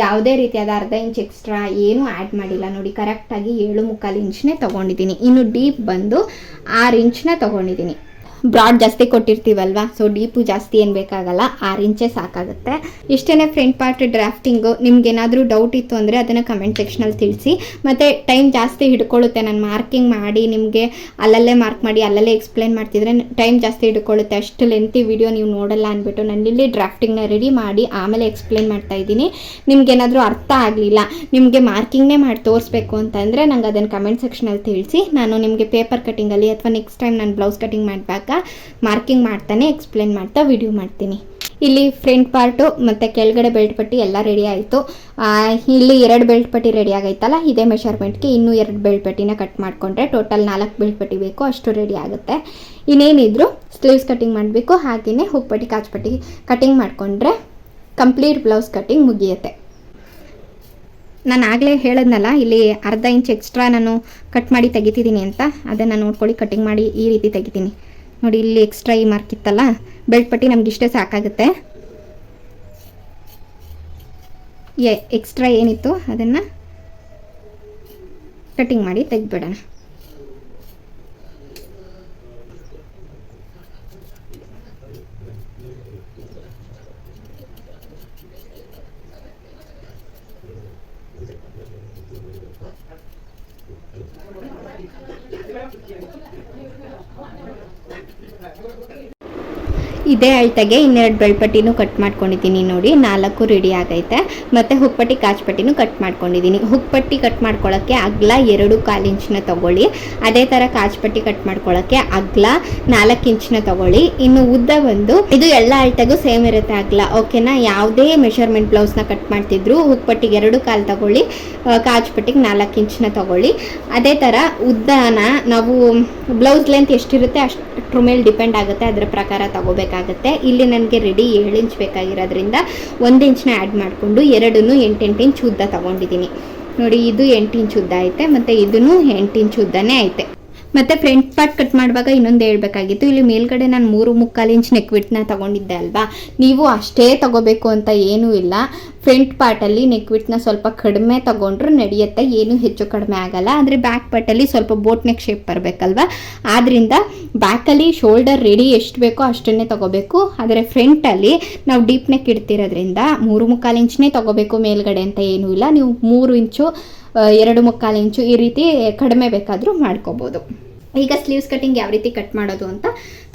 S1: ಯಾವುದೇ ರೀತಿಯಾದ ಅರ್ಧ ಇಂಚ್ ಎಕ್ಸ್ಟ್ರಾ ಏನೂ ಆ್ಯಡ್ ಮಾಡಿಲ್ಲ. ನೋಡಿ, ಕರೆಕ್ಟಾಗಿ ಏಳು ಮುಕ್ಕಾಲು ಇಂಚ್ನೇ ತಗೊಂಡಿದ್ದೀನಿ. ಇನ್ನು ಡೀಪ್ ಬಂದು ಆರು ಇಂಚ್ನ ತಗೊಂಡಿದ್ದೀನಿ. ಬ್ರಾಡ್ ಜಾಸ್ತಿ ಕೊಟ್ಟಿರ್ತೀವಲ್ವಾ? ಸೊ ಡೀಪು ಜಾಸ್ತಿ ಏನು ಬೇಕಾಗಲ್ಲ, ಆರು ಇಂಚೆ ಸಾಕಾಗುತ್ತೆ. ಇಷ್ಟೇ ಫ್ರಂಟ್ ಪಾರ್ಟ್ ಡ್ರಾಫ್ಟಿಂಗು ನಿಮ್ಗೆ ಏನಾದರೂ ಡೌಟ್ ಇತ್ತು ಅಂದರೆ ಅದನ್ನು ಕಮೆಂಟ್ ಸೆಕ್ಷನಲ್ಲಿ ತಿಳಿಸಿ. ಮತ್ತು ಟೈಮ್ ಜಾಸ್ತಿ ಹಿಡ್ಕೊಳ್ಳುತ್ತೆ, ನಾನು ಮಾರ್ಕಿಂಗ್ ಮಾಡಿ, ನಿಮಗೆ ಅಲ್ಲಲ್ಲೇ ಮಾರ್ಕ್ ಮಾಡಿ, ಅಲ್ಲಲ್ಲೇ ಎಕ್ಸ್ಪ್ಲೇನ್ ಮಾಡ್ತಿದ್ರೆ ಟೈಮ್ ಜಾಸ್ತಿ ಹಿಡ್ಕೊಳ್ಳುತ್ತೆ. ಅಷ್ಟು ಲೆಂತಿ ವಿಡಿಯೋ ನೀವು ನೋಡಲ್ಲ ಅಂದ್ಬಿಟ್ಟು ನಾನು ಇಲ್ಲಿ ಡ್ರಾಫ್ಟಿಂಗ್ನ ರೆಡಿ ಮಾಡಿ, ಆಮೇಲೆ ಎಕ್ಸ್ಪ್ಲೇನ್ ಮಾಡ್ತಾ ಇದ್ದೀನಿ. ನಿಮ್ಗೇನಾದರೂ ಅರ್ಥ ಆಗಲಿಲ್ಲ, ನಿಮಗೆ ಮಾರ್ಕಿಂಗ್ನೇ ಮಾಡಿ ತೋರಿಸ್ಬೇಕು ಅಂತಂದರೆ ನಂಗೆ ಅದನ್ನು ಕಮೆಂಟ್ ಸೆಕ್ಷನಲ್ಲಿ ತಿಳಿಸಿ. ನಾನು ನಿಮಗೆ ಪೇಪರ್ ಕಟಿಂಗಲ್ಲಿ ಅಥವಾ ನೆಕ್ಸ್ಟ್ ಟೈಮ್ ನಾನು ಬ್ಲೌಸ್ ಕಟಿಂಗ್ ಮಾಡಿದಾಗ ಮಾರ್ಕಿಂಗ್ ಮಾಡ್ತಾನೆ ಎಕ್ಸ್ಪ್ಲೇನ್ ಮಾಡ್ತಾ ವಿಡಿಯೋ ಮಾಡ್ತೀನಿ. ಇಲ್ಲಿ ಫ್ರಂಟ್ ಪಾರ್ಟು ಮತ್ತು ಕೆಳಗಡೆ ಬೆಲ್ಟ್ ಪಟ್ಟಿ ಎಲ್ಲ ರೆಡಿ ಆಯಿತು. ಇಲ್ಲಿ ಎರಡು ಬೆಲ್ಟ್ ಪಟ್ಟಿ ರೆಡಿ ಆಗೈತಲ್ಲ, ಇದೇ ಮೆಷರ್ಮೆಂಟ್ಗೆ ಇನ್ನೂ ಎರಡು ಬೆಲ್ಟ್ ಪಟ್ಟಿನ ಕಟ್ ಮಾಡಿಕೊಂಡ್ರೆ ಟೋಟಲ್ ನಾಲ್ಕು ಬೆಲ್ಟ್ ಪಟ್ಟಿ ಬೇಕು, ಅಷ್ಟು ರೆಡಿ ಆಗುತ್ತೆ. ಇನ್ನೇನಿದ್ರು ಸ್ಲೀವ್ಸ್ ಕಟಿಂಗ್ ಮಾಡಬೇಕು ಹಾಗೆಯೇ ಹುಕ್ಪಟ್ಟಿ ಕಾಚ್ಪಟ್ಟಿ ಕಟಿಂಗ್ ಮಾಡಿಕೊಂಡ್ರೆ ಕಂಪ್ಲೀಟ್ ಬ್ಲೌಸ್ ಕಟಿಂಗ್ ಮುಗಿಯುತ್ತೆ. ನಾನು ಆಗಲೇ ಹೇಳಿದ್ನಲ್ಲ, ಇಲ್ಲಿ ಅರ್ಧ ಇಂಚ್ ಎಕ್ಸ್ಟ್ರಾ ನಾನು ಕಟ್ ಮಾಡಿ ತೆಗಿತಿದ್ದೀನಿ ಅಂತ, ಅದನ್ನು ನೋಡ್ಕೊಳ್ಳಿ ಕಟಿಂಗ್ ಮಾಡಿ ಈ ರೀತಿ ತೆಗಿತೀನಿ. ನೋಡಿ ಇಲ್ಲಿ ಎಕ್ಸ್ಟ್ರಾ ಈ ಮಾರ್ಕ್ ಇತ್ತಲ್ಲ ಬೆಲ್ಟ್ ಪಟ್ಟಿ ನಮ್ಗೆ ಇಷ್ಟೇ ಸಾಕಾಗುತ್ತೆ. ಎಕ್ಸ್ಟ್ರಾ ಏನಿತ್ತು ಅದನ್ನು ಕಟಿಂಗ್ ಮಾಡಿ ತೆಗೆದ್ಬಿಡೋಣ. ಇದೇ ಅಳತೆಗೆ ಇನ್ನೆರಡು ಬೆಳ್ಪಟ್ಟಿನೂ ಕಟ್ ಮಾಡ್ಕೊಂಡಿದ್ದೀನಿ ನೋಡಿ. ನಾಲ್ಕು ರೆಡಿ ಆಗೈತೆ. ಮತ್ತು ಹುಕ್ಪಟ್ಟಿ ಕಾಚುಪಟ್ಟಿನೂ ಕಟ್ ಮಾಡ್ಕೊಂಡಿದ್ದೀನಿ. ಹುಕ್ಪಟ್ಟಿ ಕಟ್ ಮಾಡ್ಕೊಳ್ಳೋಕ್ಕೆ ಅಗ್ಲ ಎರಡು ಕಾಲು ಇಂಚನ್ನ ತಗೊಳ್ಳಿ. ಅದೇ ಥರ ಕಾಚ್ಪಟ್ಟಿ ಕಟ್ ಮಾಡ್ಕೊಳ್ಳೋಕ್ಕೆ ಅಗ್ಲ ನಾಲ್ಕು ಇಂಚನ್ನ ತಗೊಳ್ಳಿ. ಇನ್ನು ಉದ್ದ ಬಂದು ಇದು ಎಲ್ಲ ಅಳತೆಗೂ ಸೇಮ್ ಇರುತ್ತೆ ಅಗ್ಲ. ಓಕೆನಾ ಯಾವುದೇ ಮೆಷರ್ಮೆಂಟ್ ಬ್ಲೌಸ್ನ ಕಟ್ ಮಾಡ್ತಿದ್ರು ಹುಕ್ಪಟ್ಟಿಗೆ ಎರಡು ಕಾಲು ತಗೊಳ್ಳಿ. ಕಾಚುಪಟ್ಟಿಗೆ ನಾಲ್ಕು ಇಂಚನ್ನ ತಗೊಳ್ಳಿ. ಅದೇ ಥರ ಉದ್ದನ ನಾವು ಬ್ಲೌಸ್ ಲೆಂತ್ ಎಷ್ಟಿರುತ್ತೆ ಅಷ್ಟ್ರ ಮೇಲೆ ಡಿಪೆಂಡ್ ಆಗುತ್ತೆ. ಅದರ ಪ್ರಕಾರ ತಗೋಬೇಕಾಗುತ್ತೆ. ಇಲ್ಲಿ ನನಗೆ ರೆಡಿ ಏಳು ಇಂಚ್ ಬೇಕಾಗಿರೋದ್ರಿಂದ ಒಂದು ಇಂಚ್ನ ಆ್ಯಡ್ ಮಾಡಿಕೊಂಡು ಎರಡನ್ನೂ ಎಂಟೆಂಟು ಇಂಚ್ ಉದ್ದ ತೊಗೊಂಡಿದ್ದೀನಿ ನೋಡಿ, ಇದು ಎಂಟು ಇಂಚ್ ಉದ್ದ ಐತೆ, ಮತ್ತು ಇದೂ ಎಂಟು ಇಂಚ್ ಉದ್ದನೇ ಐತೆ. ಮತ್ತು ಫ್ರಂಟ್ ಪಾರ್ಟ್ ಕಟ್ ಮಾಡುವಾಗ ಇನ್ನೊಂದು ಹೇಳ್ಬೇಕಾಗಿತ್ತು. ಇಲ್ಲಿ ಮೇಲ್ಗಡೆ ನಾನು ಮೂರು ಮುಕ್ಕಾಲು ಇಂಚ್ ನೆಕ್ ವಿಟ್ನ ತಗೊಂಡಿದ್ದೆ ಅಲ್ವಾ? ನೀವು ಅಷ್ಟೇ ತಗೋಬೇಕು ಅಂತ ಏನೂ ಇಲ್ಲ. ಫ್ರಂಟ್ ಪಾರ್ಟಲ್ಲಿ ನೆಕ್ ವಿಟ್ನ ಸ್ವಲ್ಪ ಕಡಿಮೆ ತಗೊಂಡ್ರು ನಡೆಯುತ್ತೆ. ಏನು ಹೆಚ್ಚು ಕಡಿಮೆ ಆಗಲ್ಲ. ಆದರೆ ಬ್ಯಾಕ್ ಪಾರ್ಟಲ್ಲಿ ಸ್ವಲ್ಪ ಬೋಟ್ ನೆಕ್ ಶೇಪ್ ಬರಬೇಕಲ್ವಾ? ಆದ್ದರಿಂದ ಬ್ಯಾಕಲ್ಲಿ ಶೋಲ್ಡರ್ ರೆಡಿ ಎಷ್ಟು ಬೇಕೋ ಅಷ್ಟನ್ನೇ ತಗೋಬೇಕು. ಆದರೆ ಫ್ರಂಟಲ್ಲಿ ನಾವು ಡೀಪ್ ನೆಕ್ ಇಡ್ತಿರೋದ್ರಿಂದ ಮೂರು ಮುಕ್ಕಾಲು ಇಂಚ್ನೇ ತಗೋಬೇಕು ಮೇಲ್ಗಡೆ ಅಂತ ಏನೂ ಇಲ್ಲ. ನೀವು ಮೂರು ಇಂಚು ಎರಡು ಮುಕ್ಕಾಲು ಇಂಚು ಈ ರೀತಿ ಕಡಿಮೆ ಬೇಕಾದರೂ ಮಾಡ್ಕೋಬೋದು. ಈಗ ಸ್ಲೀವ್ಸ್ ಕಟ್ಟಿಂಗ್ ಯಾವ ರೀತಿ ಕಟ್ ಮಾಡೋದು ಅಂತ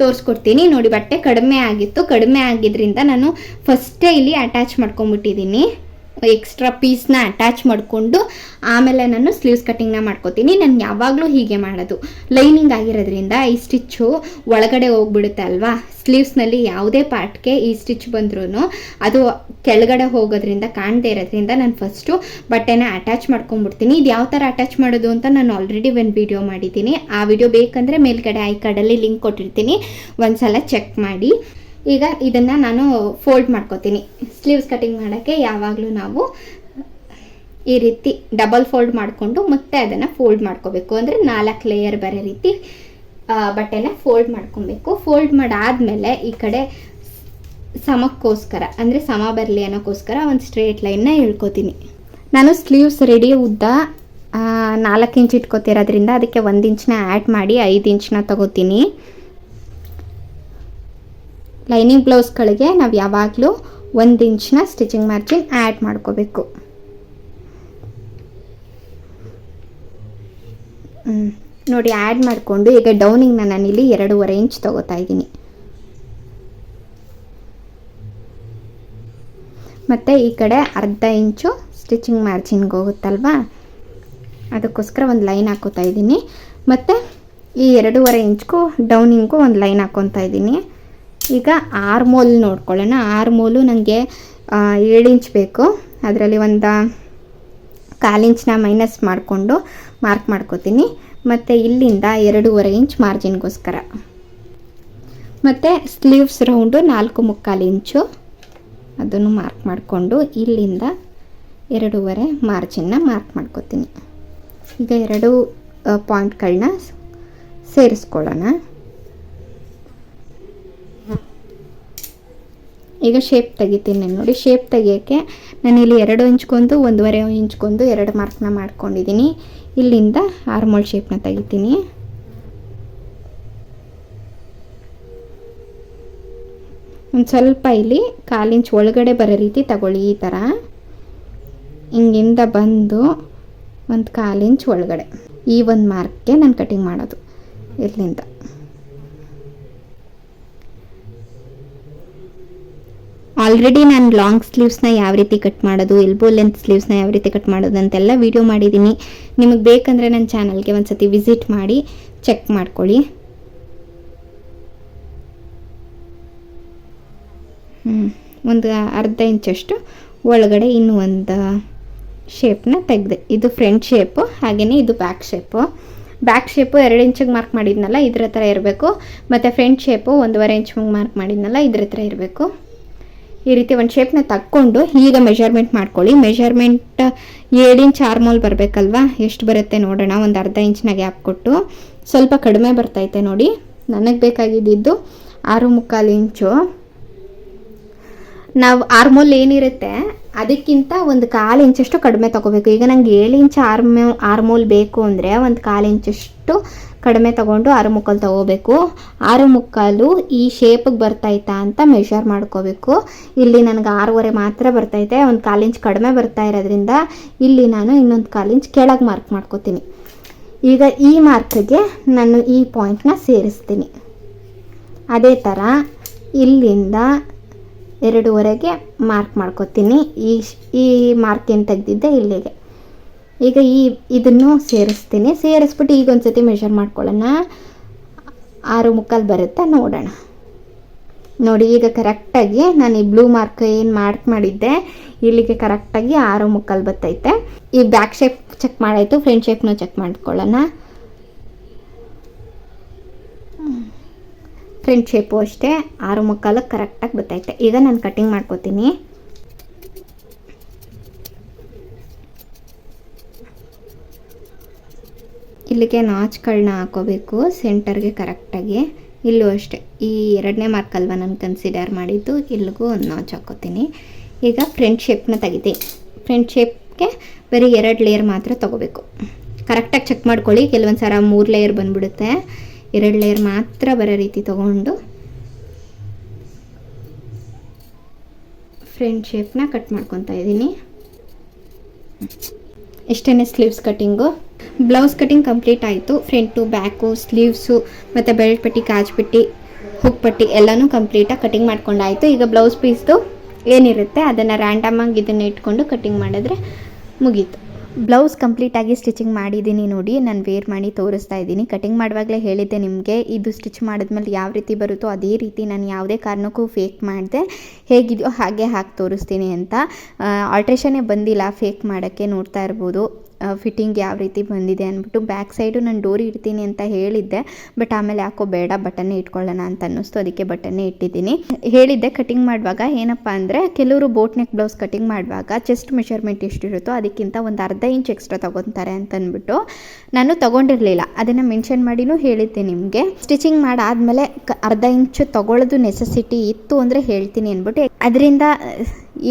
S1: ತೋರಿಸ್ಕೊಡ್ತೀನಿ. ನೋಡಿ ಬಟ್ಟೆ ಕಡಿಮೆ ಆಗಿತ್ತು. ಕಡಿಮೆ ಆಗಿದ್ರಿಂದ ನಾನು ಫಸ್ಟೇ ಇಲ್ಲಿ ಅಟ್ಯಾಚ್ ಮಾಡ್ಕೊಂಬಿಟ್ಟಿದ್ದೀನಿ ಎಕ್ಸ್ಟ್ರಾ ಪೀಸ್ನ ಅಟ್ಯಾಚ್ ಮಾಡಿಕೊಂಡು ಆಮೇಲೆ ನಾನು ಸ್ಲೀವ್ಸ್ ಕಟ್ಟಿಂಗ್ನ ಮಾಡ್ಕೋತೀನಿ. ನಾನು ಯಾವಾಗಲೂ ಹೀಗೆ ಮಾಡೋದು. ಲೈನಿಂಗ್ ಆಗಿರೋದ್ರಿಂದ ಈ ಸ್ಟಿಚ್ಚು ಒಳಗಡೆ ಹೋಗ್ಬಿಡುತ್ತೆ ಅಲ್ವಾ? ಸ್ಲೀವ್ಸ್ನಲ್ಲಿ ಯಾವುದೇ ಪಾರ್ಟ್ಗೆ ಈ ಸ್ಟಿಚ್ ಬಂದ್ರೂ ಅದು ಕೆಳಗಡೆ ಹೋಗೋದ್ರಿಂದ, ಕಾಣದೇ ಇರೋದ್ರಿಂದ ನಾನು ಫಸ್ಟು ಬಟ್ಟೆನ ಅಟ್ಯಾಚ್ ಮಾಡ್ಕೊಂಡ್ಬಿಡ್ತೀನಿ. ಇದು ಯಾವ ಥರ ಅಟ್ಯಾಚ್ ಮಾಡೋದು ಅಂತ ನಾನು ಆಲ್ರೆಡಿ ಒಂದು ವಿಡಿಯೋ ಮಾಡಿದ್ದೀನಿ. ಆ ವಿಡಿಯೋ ಬೇಕಂದರೆ ಮೇಲ್ಗಡೆ ಐ ಕಾರ್ಡಲ್ಲಿ ಲಿಂಕ್ ಕೊಟ್ಟಿರ್ತೀನಿ. ಒಂದು ಸಲ ಚೆಕ್ ಮಾಡಿ. ಈಗ ಇದನ್ನು ನಾನು ಫೋಲ್ಡ್ ಮಾಡ್ಕೋತೀನಿ. ಸ್ಲೀವ್ಸ್ ಕಟಿಂಗ್ ಮಾಡೋಕ್ಕೆ ಯಾವಾಗಲೂ ನಾವು ಈ ರೀತಿ ಡಬಲ್ ಫೋಲ್ಡ್ ಮಾಡಿಕೊಂಡು ಮತ್ತೆ ಅದನ್ನು ಫೋಲ್ಡ್ ಮಾಡ್ಕೋಬೇಕು. ಅಂದರೆ ನಾಲ್ಕು ಲೇಯರ್ ಬರೋ ರೀತಿ ಬಟ್ಟೆನ ಫೋಲ್ಡ್ ಮಾಡ್ಕೊಬೇಕು. ಫೋಲ್ಡ್ ಮಾಡಾದಮೇಲೆ ಈ ಕಡೆ ಸಮಕ್ಕೋಸ್ಕರ, ಅಂದರೆ ಸಮ ಬರಲಿ ಅನ್ನೋಕ್ಕೋಸ್ಕರ ಒಂದು ಸ್ಟ್ರೇಟ್ ಲೈನ್ನ ಇಳ್ಕೊತೀನಿ ನಾನು ಸ್ಲೀವ್ಸ್ ರೆಡಿ ಉದ್ದ ನಾಲ್ಕು ಇಂಚ್ ಇಟ್ಕೋತಿರೋದ್ರಿಂದ ಅದಕ್ಕೆ ಒಂದು ಇಂಚನ್ನ ಆ್ಯಡ್ ಮಾಡಿ ಐದು ಇಂಚನ್ನ ತಗೋತೀನಿ. ಲೈನಿಂಗ್ ಬ್ಲೌಸ್ಗಳಿಗೆ ನಾವು ಯಾವಾಗಲೂ ಒಂದು ಇಂಚಿನ ಸ್ಟಿಚಿಂಗ್ ಮಾರ್ಜಿನ್ ಆ್ಯಡ್ ಮಾಡ್ಕೋಬೇಕು. ನೋಡಿ ಆ್ಯಡ್ ಮಾಡಿಕೊಂಡು ಈಗ ಡೌನಿಂಗ್ನ ನಾನಿಲ್ಲಿ ಎರಡೂವರೆ ಇಂಚ್ ತಗೋತಾ ಇದ್ದೀನಿ. ಮತ್ತು ಈ ಕಡೆ ಅರ್ಧ ಇಂಚು ಸ್ಟಿಚಿಂಗ್ ಮಾರ್ಜಿನ್ಗೆ ಹೋಗುತ್ತಲ್ವಾ? ಅದಕ್ಕೋಸ್ಕರ ಒಂದು ಲೈನ್ ಹಾಕೋತಾ ಇದ್ದೀನಿ. ಮತ್ತು ಈ ಎರಡೂವರೆ ಇಂಚ್ಗೂ ಡೌನಿಂಗು ಒಂದು ಲೈನ್ ಹಾಕ್ಕೊತಾ ಇದ್ದೀನಿ. ಈಗ ಆರು ಮೋಲ್ ನೋಡ್ಕೊಳ್ಳೋಣ. ಆರು ಮೋಲು ನನಗೆ ಏಳು ಇಂಚ್ ಬೇಕು. ಅದರಲ್ಲಿ ಒಂದು ಕಾಲು ಮೈನಸ್ ಮಾಡಿಕೊಂಡು ಮಾರ್ಕ್ ಮಾಡ್ಕೋತೀನಿ. ಮತ್ತು ಇಲ್ಲಿಂದ ಎರಡೂವರೆ ಇಂಚ್ ಮಾರ್ಜಿನ್ಗೋಸ್ಕರ. ಮತ್ತು ಸ್ಲೀವ್ಸ್ ರೌಂಡು ನಾಲ್ಕು ಮುಕ್ಕಾಲು ಇಂಚು. ಅದನ್ನು ಮಾರ್ಕ್ ಮಾಡಿಕೊಂಡು ಇಲ್ಲಿಂದ ಎರಡೂವರೆ ಮಾರ್ಜಿನ್ನ ಮಾರ್ಕ್ ಮಾಡ್ಕೋತೀನಿ. ಈಗ ಎರಡು ಪಾಯಿಂಟ್ಗಳನ್ನ ಸೇರಿಸ್ಕೊಳ್ಳೋಣ. ಈಗ ಶೇಪ್ ತೆಗಿತೀನಿ ನೋಡಿ. ಶೇಪ್ ತೆಗಿಯೋಕ್ಕೆ ನಾನಿಲ್ಲಿ ಎರಡು ಇಂಚ್ಗೊಂದು ಒಂದೂವರೆ ಇಂಚ್ಕೊಂಡು ಎರಡು ಮಾರ್ಕ್ನ ಮಾಡ್ಕೊಂಡಿದ್ದೀನಿ ಇಲ್ಲಿಂದ ಆರ್ಮೋಲ್ ಶೇಪ್ನ ತೆಗಿತೀನಿ. ಒಂದು ಸ್ವಲ್ಪ ಇಲ್ಲಿ ಕಾಲು ಇಂಚ್ ಒಳಗಡೆ ಬರೋ ರೀತಿ ತಗೊಳ್ಳಿ ಈ ಥರ ಹಿಂಗಿಂದ ಬಂದು ಒಂದು ಕಾಲು ಇಂಚ್ ಒಳಗಡೆ ಈ ಒಂದು ಮಾರ್ಕ್ಗೆ ನಾನು ಕಟಿಂಗ್ ಮಾಡೋದು ಇಲ್ಲಿಂದ. ಆಲ್ರೆಡಿ ನಾನು ಲಾಂಗ್ ಸ್ಲೀವ್ಸ್ನ ಯಾವ ರೀತಿ ಕಟ್ ಮಾಡೋದು ಎಲ್ಬೋ ಲೆಂತ್ ಸ್ಲೀವ್ಸ್ನ ಯಾವ ರೀತಿ ಕಟ್ ಮಾಡೋದು ಅಂತೆಲ್ಲ ವಿಡಿಯೋ ಮಾಡಿದ್ದೀನಿ. ನಿಮಗೆ ಬೇಕಂದರೆ ನನ್ನ ಚಾನಲ್ಗೆ ಒಂದು ಸತಿ ವಿಸಿಟ್ ಮಾಡಿ ಚೆಕ್ ಮಾಡ್ಕೊಳ್ಳಿ. ಹ್ಞೂ ಒಂದು ಅರ್ಧ ಇಂಚಷ್ಟು ಒಳಗಡೆ ಇನ್ನೂ ಒಂದು ಶೇಪ್ನ ತೆಗೆದೆ. ಇದು ಫ್ರಂಟ್ ಶೇಪು ಹಾಗೆಯೇ ಇದು ಬ್ಯಾಕ್ ಶೇಪು ಬ್ಯಾಕ್ ಶೇಪು ಎರಡು ಇಂಚಿಗೆ ಮಾರ್ಕ್ ಮಾಡಿದ್ನಲ್ಲ, ಇದ್ರ ಥರ ಇರಬೇಕು. ಮತ್ತು ಫ್ರಂಟ್ ಶೇಪು ಒಂದೂವರೆ ಇಂಚ್ ಮಾರ್ಕ್ ಮಾಡಿದ್ನಲ್ಲ, ಇದ್ರ ಥರ ಇರಬೇಕು. ಈ ರೀತಿ ಒಂದು ಶೇಪ್ನ ತಕ್ಕೊಂಡು ಈಗ ಮೆಷರ್ಮೆಂಟ್ ಮಾಡ್ಕೊಳ್ಳಿ. ಮೆಷರ್ಮೆಂಟ್ ಏಳು ಇಂಚ್ ಆರ್ಮೋಲ್ ಬರಬೇಕಲ್ವಾ? ಎಷ್ಟು ಬರುತ್ತೆ ನೋಡೋಣ. ಒಂದು ಅರ್ಧ ಇಂಚಿನ ಗ್ಯಾಪ್ ಕೊಟ್ಟು. ಸ್ವಲ್ಪ ಕಡಿಮೆ ಬರ್ತೈತೆ ನೋಡಿ. ನನಗೆ ಬೇಕಾಗಿದ್ದು ಆರು ಮುಕ್ಕಾಲು ಇಂಚು ನಾವು ಆರ್ಮೋಲ್ ಏನಿರುತ್ತೆ, ಅದಕ್ಕಿಂತ ಒಂದು ಕಾಲು ಇಂಚಷ್ಟು ಕಡಿಮೆ ತಗೋಬೇಕು. ಈಗ ನಂಗೆ ಏಳು ಇಂಚ್ ಆರ್ಮೋ ಆರ್ಮೋಲ್ ಬೇಕು ಅಂದರೆ ಒಂದು ಕಾಲು ಇಂಚಷ್ಟು ಕಡಿಮೆ ತಗೊಂಡು ಆರು ಮುಕ್ಕಾಲು ತಗೋಬೇಕು. ಆರು ಮುಕ್ಕಾಲು ಈ ಶೇಪಿಗೆ ಬರ್ತೈತಾ ಅಂತ ಮೆಷರ್ ಮಾಡ್ಕೋಬೇಕು. ಇಲ್ಲಿ ನನಗೆ ಆರೂವರೆ ಮಾತ್ರ ಬರ್ತೈತೆ, ಒಂದು ಕಾಲು ಇಂಚ್ ಕಡಿಮೆ ಬರ್ತಾ ಇರೋದ್ರಿಂದ ಇಲ್ಲಿ ನಾನು ಇನ್ನೊಂದು ಕಾಲು ಇಂಚ್ ಕೆಳಗೆ ಮಾರ್ಕ್ ಮಾಡ್ಕೋತೀನಿ. ಈಗ ಈ ಮಾರ್ಕ್ಗೆ ನಾನು ಈ ಪಾಯಿಂಟ್ನ ಸೇರಿಸ್ತೀನಿ. ಅದೇ ಥರ ಇಲ್ಲಿಂದ ಎರಡೂವರೆಗೆ ಮಾರ್ಕ್ ಮಾಡ್ಕೊತೀನಿ. ಈ ಈ ಮಾರ್ಕ್ ಏನು ತೆಗೆದಿದ್ದೆ ಇಲ್ಲಿಗೆ. ಈಗ ಈ ಇದನ್ನು ಸೇರಿಸ್ತೀನಿ. ಸೇರಿಸ್ಬಿಟ್ಟು ಈಗ ಒಂದು ಸತಿ ಮೆಷರ್ ಮಾಡ್ಕೊಳ್ಳೋಣ. ಆರು ಮುಕ್ಕಾಲು ಬರುತ್ತೆ ನೋಡೋಣ. ನೋಡಿ, ಈಗ ಕರೆಕ್ಟಾಗಿ ನಾನು ಈ ಬ್ಲೂ ಮಾರ್ಕ್ ಏನು ಮಾರ್ಕ್ ಮಾಡಿದ್ದೆ, ಇಲ್ಲಿಗೆ ಕರೆಕ್ಟಾಗಿ ಆರು ಮುಕ್ಕಾಲು ಬರ್ತೈತೆ ಈ ಬ್ಯಾಕ್ ಶೇಪ್ ಚೆಕ್ ಮಾಡಾಯಿತು ಫ್ರಂಟ್ ಶೇಪ್ನೂ ಚೆಕ್ ಮಾಡ್ಕೊಳ್ಳೋಣ. ಫ್ರಂಟ್ ಶೇಪು ಅಷ್ಟೇ ಆರು ಮುಕ್ಕಾಲು ಕರೆಕ್ಟಾಗಿ ಬರ್ತೈತೆ ಈಗ ನಾನು ಕಟಿಂಗ್ ಮಾಡ್ಕೋತೀನಿ. ಇಲ್ಲಿಗೆ ನಾಚ್ಗಳನ್ನ ಹಾಕೋಬೇಕು ಸೆಂಟರ್ಗೆ ಕರೆಕ್ಟಾಗಿ ಇಲ್ಲೂ ಅಷ್ಟೇ, ಈ ಎರಡನೇ ಮಾರ್ಕ್ ಅಲ್ವಾ ನಾನು ಕನ್ಸಿಡರ್ ಮಾಡಿದ್ದು, ಇಲ್ಲಿಗೂ ಒಂದು ನಾಚ್ ಹಾಕೋತೀನಿ. ಈಗ ಫ್ರಂಟ್ ಶೇಪ್ನ ತೆಗಿತೀನಿ. ಫ್ರಂಟ್ ಶೇಪ್ಗೆ ಬರೀ ಎರಡು ಲೇಯರ್ ಮಾತ್ರ ತೊಗೋಬೇಕು. ಕರೆಕ್ಟಾಗಿ ಚೆಕ್ ಮಾಡ್ಕೊಳ್ಳಿ ಕೆಲವೊಂದು ಸಲ ಮೂರು ಲೇಯರ್ ಬಂದ್ಬಿಡುತ್ತೆ. ಎರಡು ಲೇಯರ್ ಮಾತ್ರ ಬರೋ ರೀತಿ ತೊಗೊಂಡು ಫ್ರಂಟ್ ಶೇಪ್ನ ಕಟ್ ಮಾಡ್ಕೊತಾ ಇದ್ದೀನಿ. ಇಷ್ಟೇ sleeves cutting blouse cutting complete ಆಯಿತು. ಫ್ರೆಂಟು ಬ್ಯಾಕು ಸ್ಲೀವ್ಸು ಮತ್ತು ಬೆಲ್ಟ್ ಪಟ್ಟಿ ಕಾಜ್ ಪಟ್ಟಿ ಹುಕ್ ಪಟ್ಟಿ ಎಲ್ಲನೂ ಕಂಪ್ಲೀಟಾಗಿ ಕಟಿಂಗ್ ಮಾಡ್ಕೊಂಡಾಯಿತು. ಈಗ ಬ್ಲೌಸ್ ಪೀಸ್ದು ಏನಿರುತ್ತೆ ಅದನ್ನು ರ್ಯಾಂಡಮಾಗಿ ಇದನ್ನು ಇಟ್ಕೊಂಡು ಕಟಿಂಗ್ ಮಾಡಿದ್ರೆ ಮುಗೀತು. ಬ್ಲೌಸ್ ಕಂಪ್ಲೀಟಾಗಿ ಸ್ಟಿಚಿಂಗ್ ಮಾಡಿದ್ದೀನಿ ನೋಡಿ. ನಾನು ವೇರ್ ಮಾಡಿ ತೋರಿಸ್ತಾ ಇದ್ದೀನಿ. ಕಟಿಂಗ್ ಮಾಡುವಾಗಲೇ ಹೇಳಿದ್ದೆ ನಿಮಗೆ, ಇದು ಸ್ಟಿಚ್ ಮಾಡಿದ್ಮೇಲೆ ಯಾವ ರೀತಿ ಬರುತ್ತೋ ಅದೇ ರೀತಿ ನಾನು ಯಾವುದೇ ಕಾರಣಕ್ಕೂ ಫೇಕ್ ಮಾಡಿದೆ. ಹೇಗಿದೆಯೋ ಹಾಗೆ ಹಾಕಿ ತೋರಿಸ್ತೀನಿ ಅಂತ. ಆಲ್ಟ್ರೇಷನ್ನೇ ಬಂದಿಲ್ಲ ಫೇಕ್ ಮಾಡೋಕ್ಕೆ ನೋಡ್ತಾ ಇರ್ಬೋದು. ಫಿಟ್ಟಿಂಗ್ ಯಾವ ರೀತಿ ಬಂದಿದೆ ಅಂದ್ಬಿಟ್ಟು ಬ್ಯಾಕ್ ಸೈಡು ನಾನು ಡೋರಿ ಇಡ್ತೀನಿ ಅಂತ ಹೇಳಿದ್ದೆ. ಬಟ್ ಆಮೇಲೆ ಯಾಕೋ ಬೇಡ ಬಟನ್ನೇ ಇಟ್ಕೊಳ್ಳೋಣ ಅಂತ ಅನ್ನಿಸ್ತು. ಅದಕ್ಕೆ ಬಟನ್ನೇ ಇಟ್ಟಿದ್ದೀನಿ. ಹೇಳಿದ್ದೆ ಕಟಿಂಗ್ ಮಾಡುವಾಗ ಏನಪ್ಪ ಅಂದರೆ ಕೆಲವರು ಬೋಟ್ ನೆಕ್ ಬ್ಲೌಸ್ ಕಟಿಂಗ್ ಮಾಡುವಾಗ ಚೆಸ್ಟ್ ಮೆಷರ್ಮೆಂಟ್ ಎಷ್ಟಿರುತ್ತೋ ಅದಕ್ಕಿಂತ ಒಂದು ಅರ್ಧ ಇಂಚ್ ಎಕ್ಸ್ಟ್ರಾ ತೊಗೊತಾರೆ ಅಂತ ಅಂದ್ಬಿಟ್ಟು ನಾನು ತೊಗೊಂಡಿರಲಿಲ್ಲ. ಅದನ್ನು ಮೆನ್ಷನ್ ಮಾಡಿನೂ ಹೇಳಿದ್ದೆ ನಿಮಗೆ. ಸ್ಟಿಚಿಂಗ್ ಮಾಡಾದಮೇಲೆ ಅರ್ಧ ಇಂಚು ತೊಗೊಳ್ಳೋದು ನೆಸೆಸಿಟಿ ಇತ್ತು ಅಂದರೆ ಹೇಳ್ತೀನಿ ಅಂದ್ಬಿಟ್ಟು. ಅದರಿಂದ,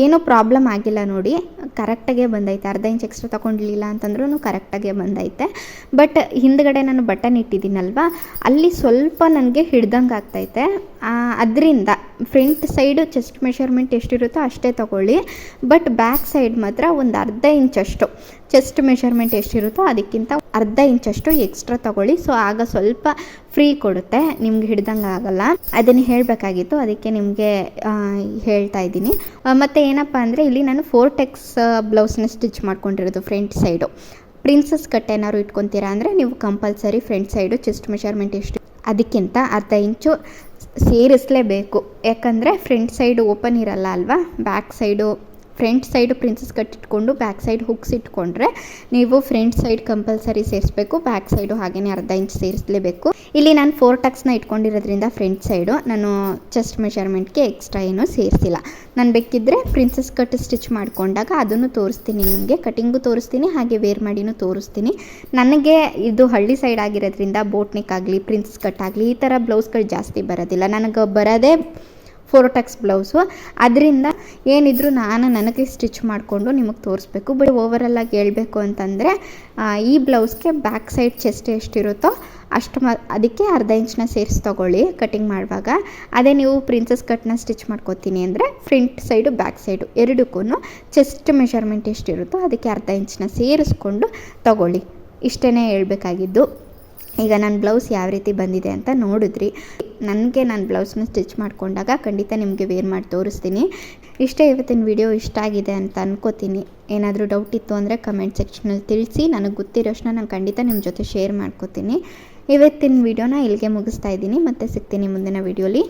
S1: ಏನೂ ಪ್ರಾಬ್ಲಮ್ ಆಗಿಲ್ಲ ನೋಡಿ. ಕರೆಕ್ಟಾಗೇ ಬಂದೈತೆ. ಅರ್ಧ ಇಂಚ್ ಎಕ್ಸ್ಟ್ರಾ ತೊಗೊಂಡಿಲ್ಲ ಅಂತಂದ್ರೂ ಕರೆಕ್ಟಾಗೆ ಬಂದೈತೆ. ಬಟ್ ಹಿಂದ್ಗಡೆ ನಾನು ಬಟನ್ ಇಟ್ಟಿದ್ದೀನಲ್ವ? ಅಲ್ಲಿ ಸ್ವಲ್ಪ ನನಗೆ ಹಿಡ್ದಂಗೆ ಆಗ್ತೈತೆ ಅದರಿಂದ ಫ್ರಂಟ್ ಸೈಡು ಚೆಸ್ಟ್ ಮೆಷರ್ಮೆಂಟ್ ಎಷ್ಟಿರುತ್ತೋ ಅಷ್ಟೇ ತೊಗೊಳ್ಳಿ. ಬಟ್ ಬ್ಯಾಕ್ ಸೈಡ್ ಮಾತ್ರ ಒಂದು ಅರ್ಧ ಇಂಚಷ್ಟು ಚೆಸ್ಟ್ ಮೆಷರ್ಮೆಂಟ್ ಎಷ್ಟಿರುತ್ತೋ ಅದಕ್ಕಿಂತ ಅರ್ಧ ಇಂಚಷ್ಟು ಎಕ್ಸ್ಟ್ರಾ ತೊಗೊಳ್ಳಿ. ಸೊ ಆಗ ಸ್ವಲ್ಪ ಫ್ರೀ ಕೊಡುತ್ತೆ, ನಿಮ್ಗೆ ಹಿಡ್ದಂಗೆ ಆಗಲ್ಲ. ಅದನ್ನು ಹೇಳಬೇಕಾಗಿತ್ತು, ಅದಕ್ಕೆ ನಿಮಗೆ ಹೇಳ್ತಾ ಇದ್ದೀನಿ. ಮತ್ತು ಏನಪ್ಪ ಅಂದರೆ ಇಲ್ಲಿ ನಾನು ಫೋರ್ ಟೆಕ್ಸ್ ಬ್ಲೌಸ್ನ ಸ್ಟಿಚ್ ಮಾಡ್ಕೊಂಡಿರೋದು ಫ್ರಂಟ್ ಸೈಡು ಪ್ರಿನ್ಸಸ್ ಕಟ್ ಏನಾದ್ರು ಇಟ್ಕೊತೀರಾ ಅಂದರೆ ನೀವು compulsory front side chest measurement ಎಷ್ಟು, ಅದಕ್ಕಿಂತ ಅರ್ಧ ಇಂಚು ಸೇರಿಸಲೇಬೇಕು. ಯಾಕಂದರೆ ಫ್ರಂಟ್ ಸೈಡು ಓಪನ್ ಇರಲ್ಲ ಅಲ್ವಾ? Back side front side princess cut ಇಟ್ಕೊಂಡು ಬ್ಯಾಕ್ ಸೈಡ್ ಹುಕ್ಸ್ ಇಟ್ಕೊಂಡ್ರೆ ನೀವು ಫ್ರಂಟ್ ಸೈಡ್ ಕಂಪಲ್ಸರಿ ಸೇರಿಸ್ಬೇಕು, ಬ್ಯಾಕ್ ಸೈಡು ಹಾಗೆಯೇ ಅರ್ಧ ಇಂಚ್ ಸೇರಿಸಲೇಬೇಕು. ಇಲ್ಲಿ ನಾನು ಫೋರ್ ಟಕ್ಸ್ನ ಇಟ್ಕೊಂಡಿರೋದ್ರಿಂದ ಫ್ರಂಟ್ ಸೈಡು ನಾನು ಚೆಸ್ಟ್ ಮೆಷರ್ಮೆಂಟ್ಗೆ ಎಕ್ಸ್ಟ್ರಾ ಏನೂ ಸೇರಿಸಿಲ್ಲ. ನಾನು ಬೇಕಿದ್ದರೆ ಪ್ರಿನ್ಸಸ್ ಕಟ್ ಸ್ಟಿಚ್ ಮಾಡಿಕೊಂಡಾಗ ಅದನ್ನು ತೋರಿಸ್ತೀನಿ ನಿಮಗೆ ಕಟಿಂಗು ತೋರಿಸ್ತೀನಿ, ಹಾಗೆ ವೇರ್ ಮಾಡಿನೂ ತೋರಿಸ್ತೀನಿ. ನನಗೆ ಇದು ಹಳ್ಳಿ ಸೈಡ್ ಆಗಿರೋದ್ರಿಂದ ಬೋಟ್ನಿಕ್ ಆಗಲಿ, ಪ್ರಿನ್ಸಸ್ ಕಟ್ ಆಗಲಿ ಈ ಥರ ಬ್ಲೌಸ್ಗಳು ಜಾಸ್ತಿ ಬರೋದಿಲ್ಲ. ನನಗೆ ಬರೋದೇ ಫೋರ್ ಟಕ್ಸ್ ಬ್ಲೌಸು ಅದರಿಂದ ಏನಿದ್ರು ನಾನು ನನಗೆ ಸ್ಟಿಚ್ ಮಾಡಿಕೊಂಡು ನಿಮಗೆ ತೋರಿಸ್ಬೇಕು. ಬಟ್ ಓವರಲ್ಲಾಗಿ ಹೇಳಬೇಕು ಅಂತಂದರೆ ಈ ಬ್ಲೌಸ್ಗೆ ಬ್ಯಾಕ್ ಸೈಡ್ ಚೆಸ್ಟ್ ಎಷ್ಟಿರುತ್ತೋ ಅಷ್ಟು ಮ, ಅದಕ್ಕೆ ಅರ್ಧ ಇಂಚನ್ನ ಸೇರಿಸಿ ತೊಗೊಳ್ಳಿ ಕಟಿಂಗ್ ಮಾಡುವಾಗ. ಅದೇ ನೀವು ಪ್ರಿನ್ಸಸ್ ಕಟ್ನ ಸ್ಟಿಚ್ ಮಾಡ್ಕೋತೀನಿ ಅಂದರೆ ಫ್ರಂಟ್ ಸೈಡು ಬ್ಯಾಕ್ ಸೈಡು ಎರಡಕ್ಕೂ ಚೆಸ್ಟ್ ಮೆಷರ್ಮೆಂಟ್ ಎಷ್ಟಿರುತ್ತೋ ಅದಕ್ಕೆ ಅರ್ಧ ಇಂಚನ್ನ ಸೇರಿಸ್ಕೊಂಡು ತೊಗೊಳ್ಳಿ. ಇಷ್ಟೇ ಹೇಳ್ಬೇಕಾಗಿದ್ದು. ಈಗ ನನ್ನ ಬ್ಲೌಸ್ ಯಾವ ರೀತಿ ಬಂದಿದೆ ಅಂತ ನೋಡಿದ್ರಿ. ನನಗೆ ನಾನು ಬ್ಲೌಸ್ನ ಸ್ಟಿಚ್ ಮಾಡಿಕೊಂಡಾಗ ಖಂಡಿತ ನಿಮಗೆ ವೇರ್ ಮಾಡಿ ತೋರಿಸ್ತೀನಿ. ಇಷ್ಟೇ ಇವತ್ತಿನ ವಿಡಿಯೋ ಇಷ್ಟ ಆಗಿದೆ ಅಂತ ಅನ್ಕೋತೀನಿ. ಏನಾದರೂ ಡೌಟ್ ಇತ್ತು ಅಂದರೆ ಕಮೆಂಟ್ ಸೆಕ್ಷನಲ್ಲಿ ತಿಳಿಸಿ. ನನಗೆ ಗೊತ್ತಿರೋಷ್ಟನ್ನ ನಾನು ಖಂಡಿತ ನಿಮ್ಮ ಜೊತೆ ಶೇರ್ ಮಾಡ್ಕೋತೀನಿ. ಇವತ್ತಿನ ವಿಡಿಯೋನ ಇಲ್ಲಿಗೆ ಮುಗಿಸ್ತಾ ಇದ್ದೀನಿ. ಮತ್ತೆ ಸಿಗ್ತೀನಿ ಮುಂದಿನ ವಿಡಿಯೋಲಿ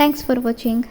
S1: ಥ್ಯಾಂಕ್ಸ್ ಫಾರ್ ವಾಚಿಂಗ್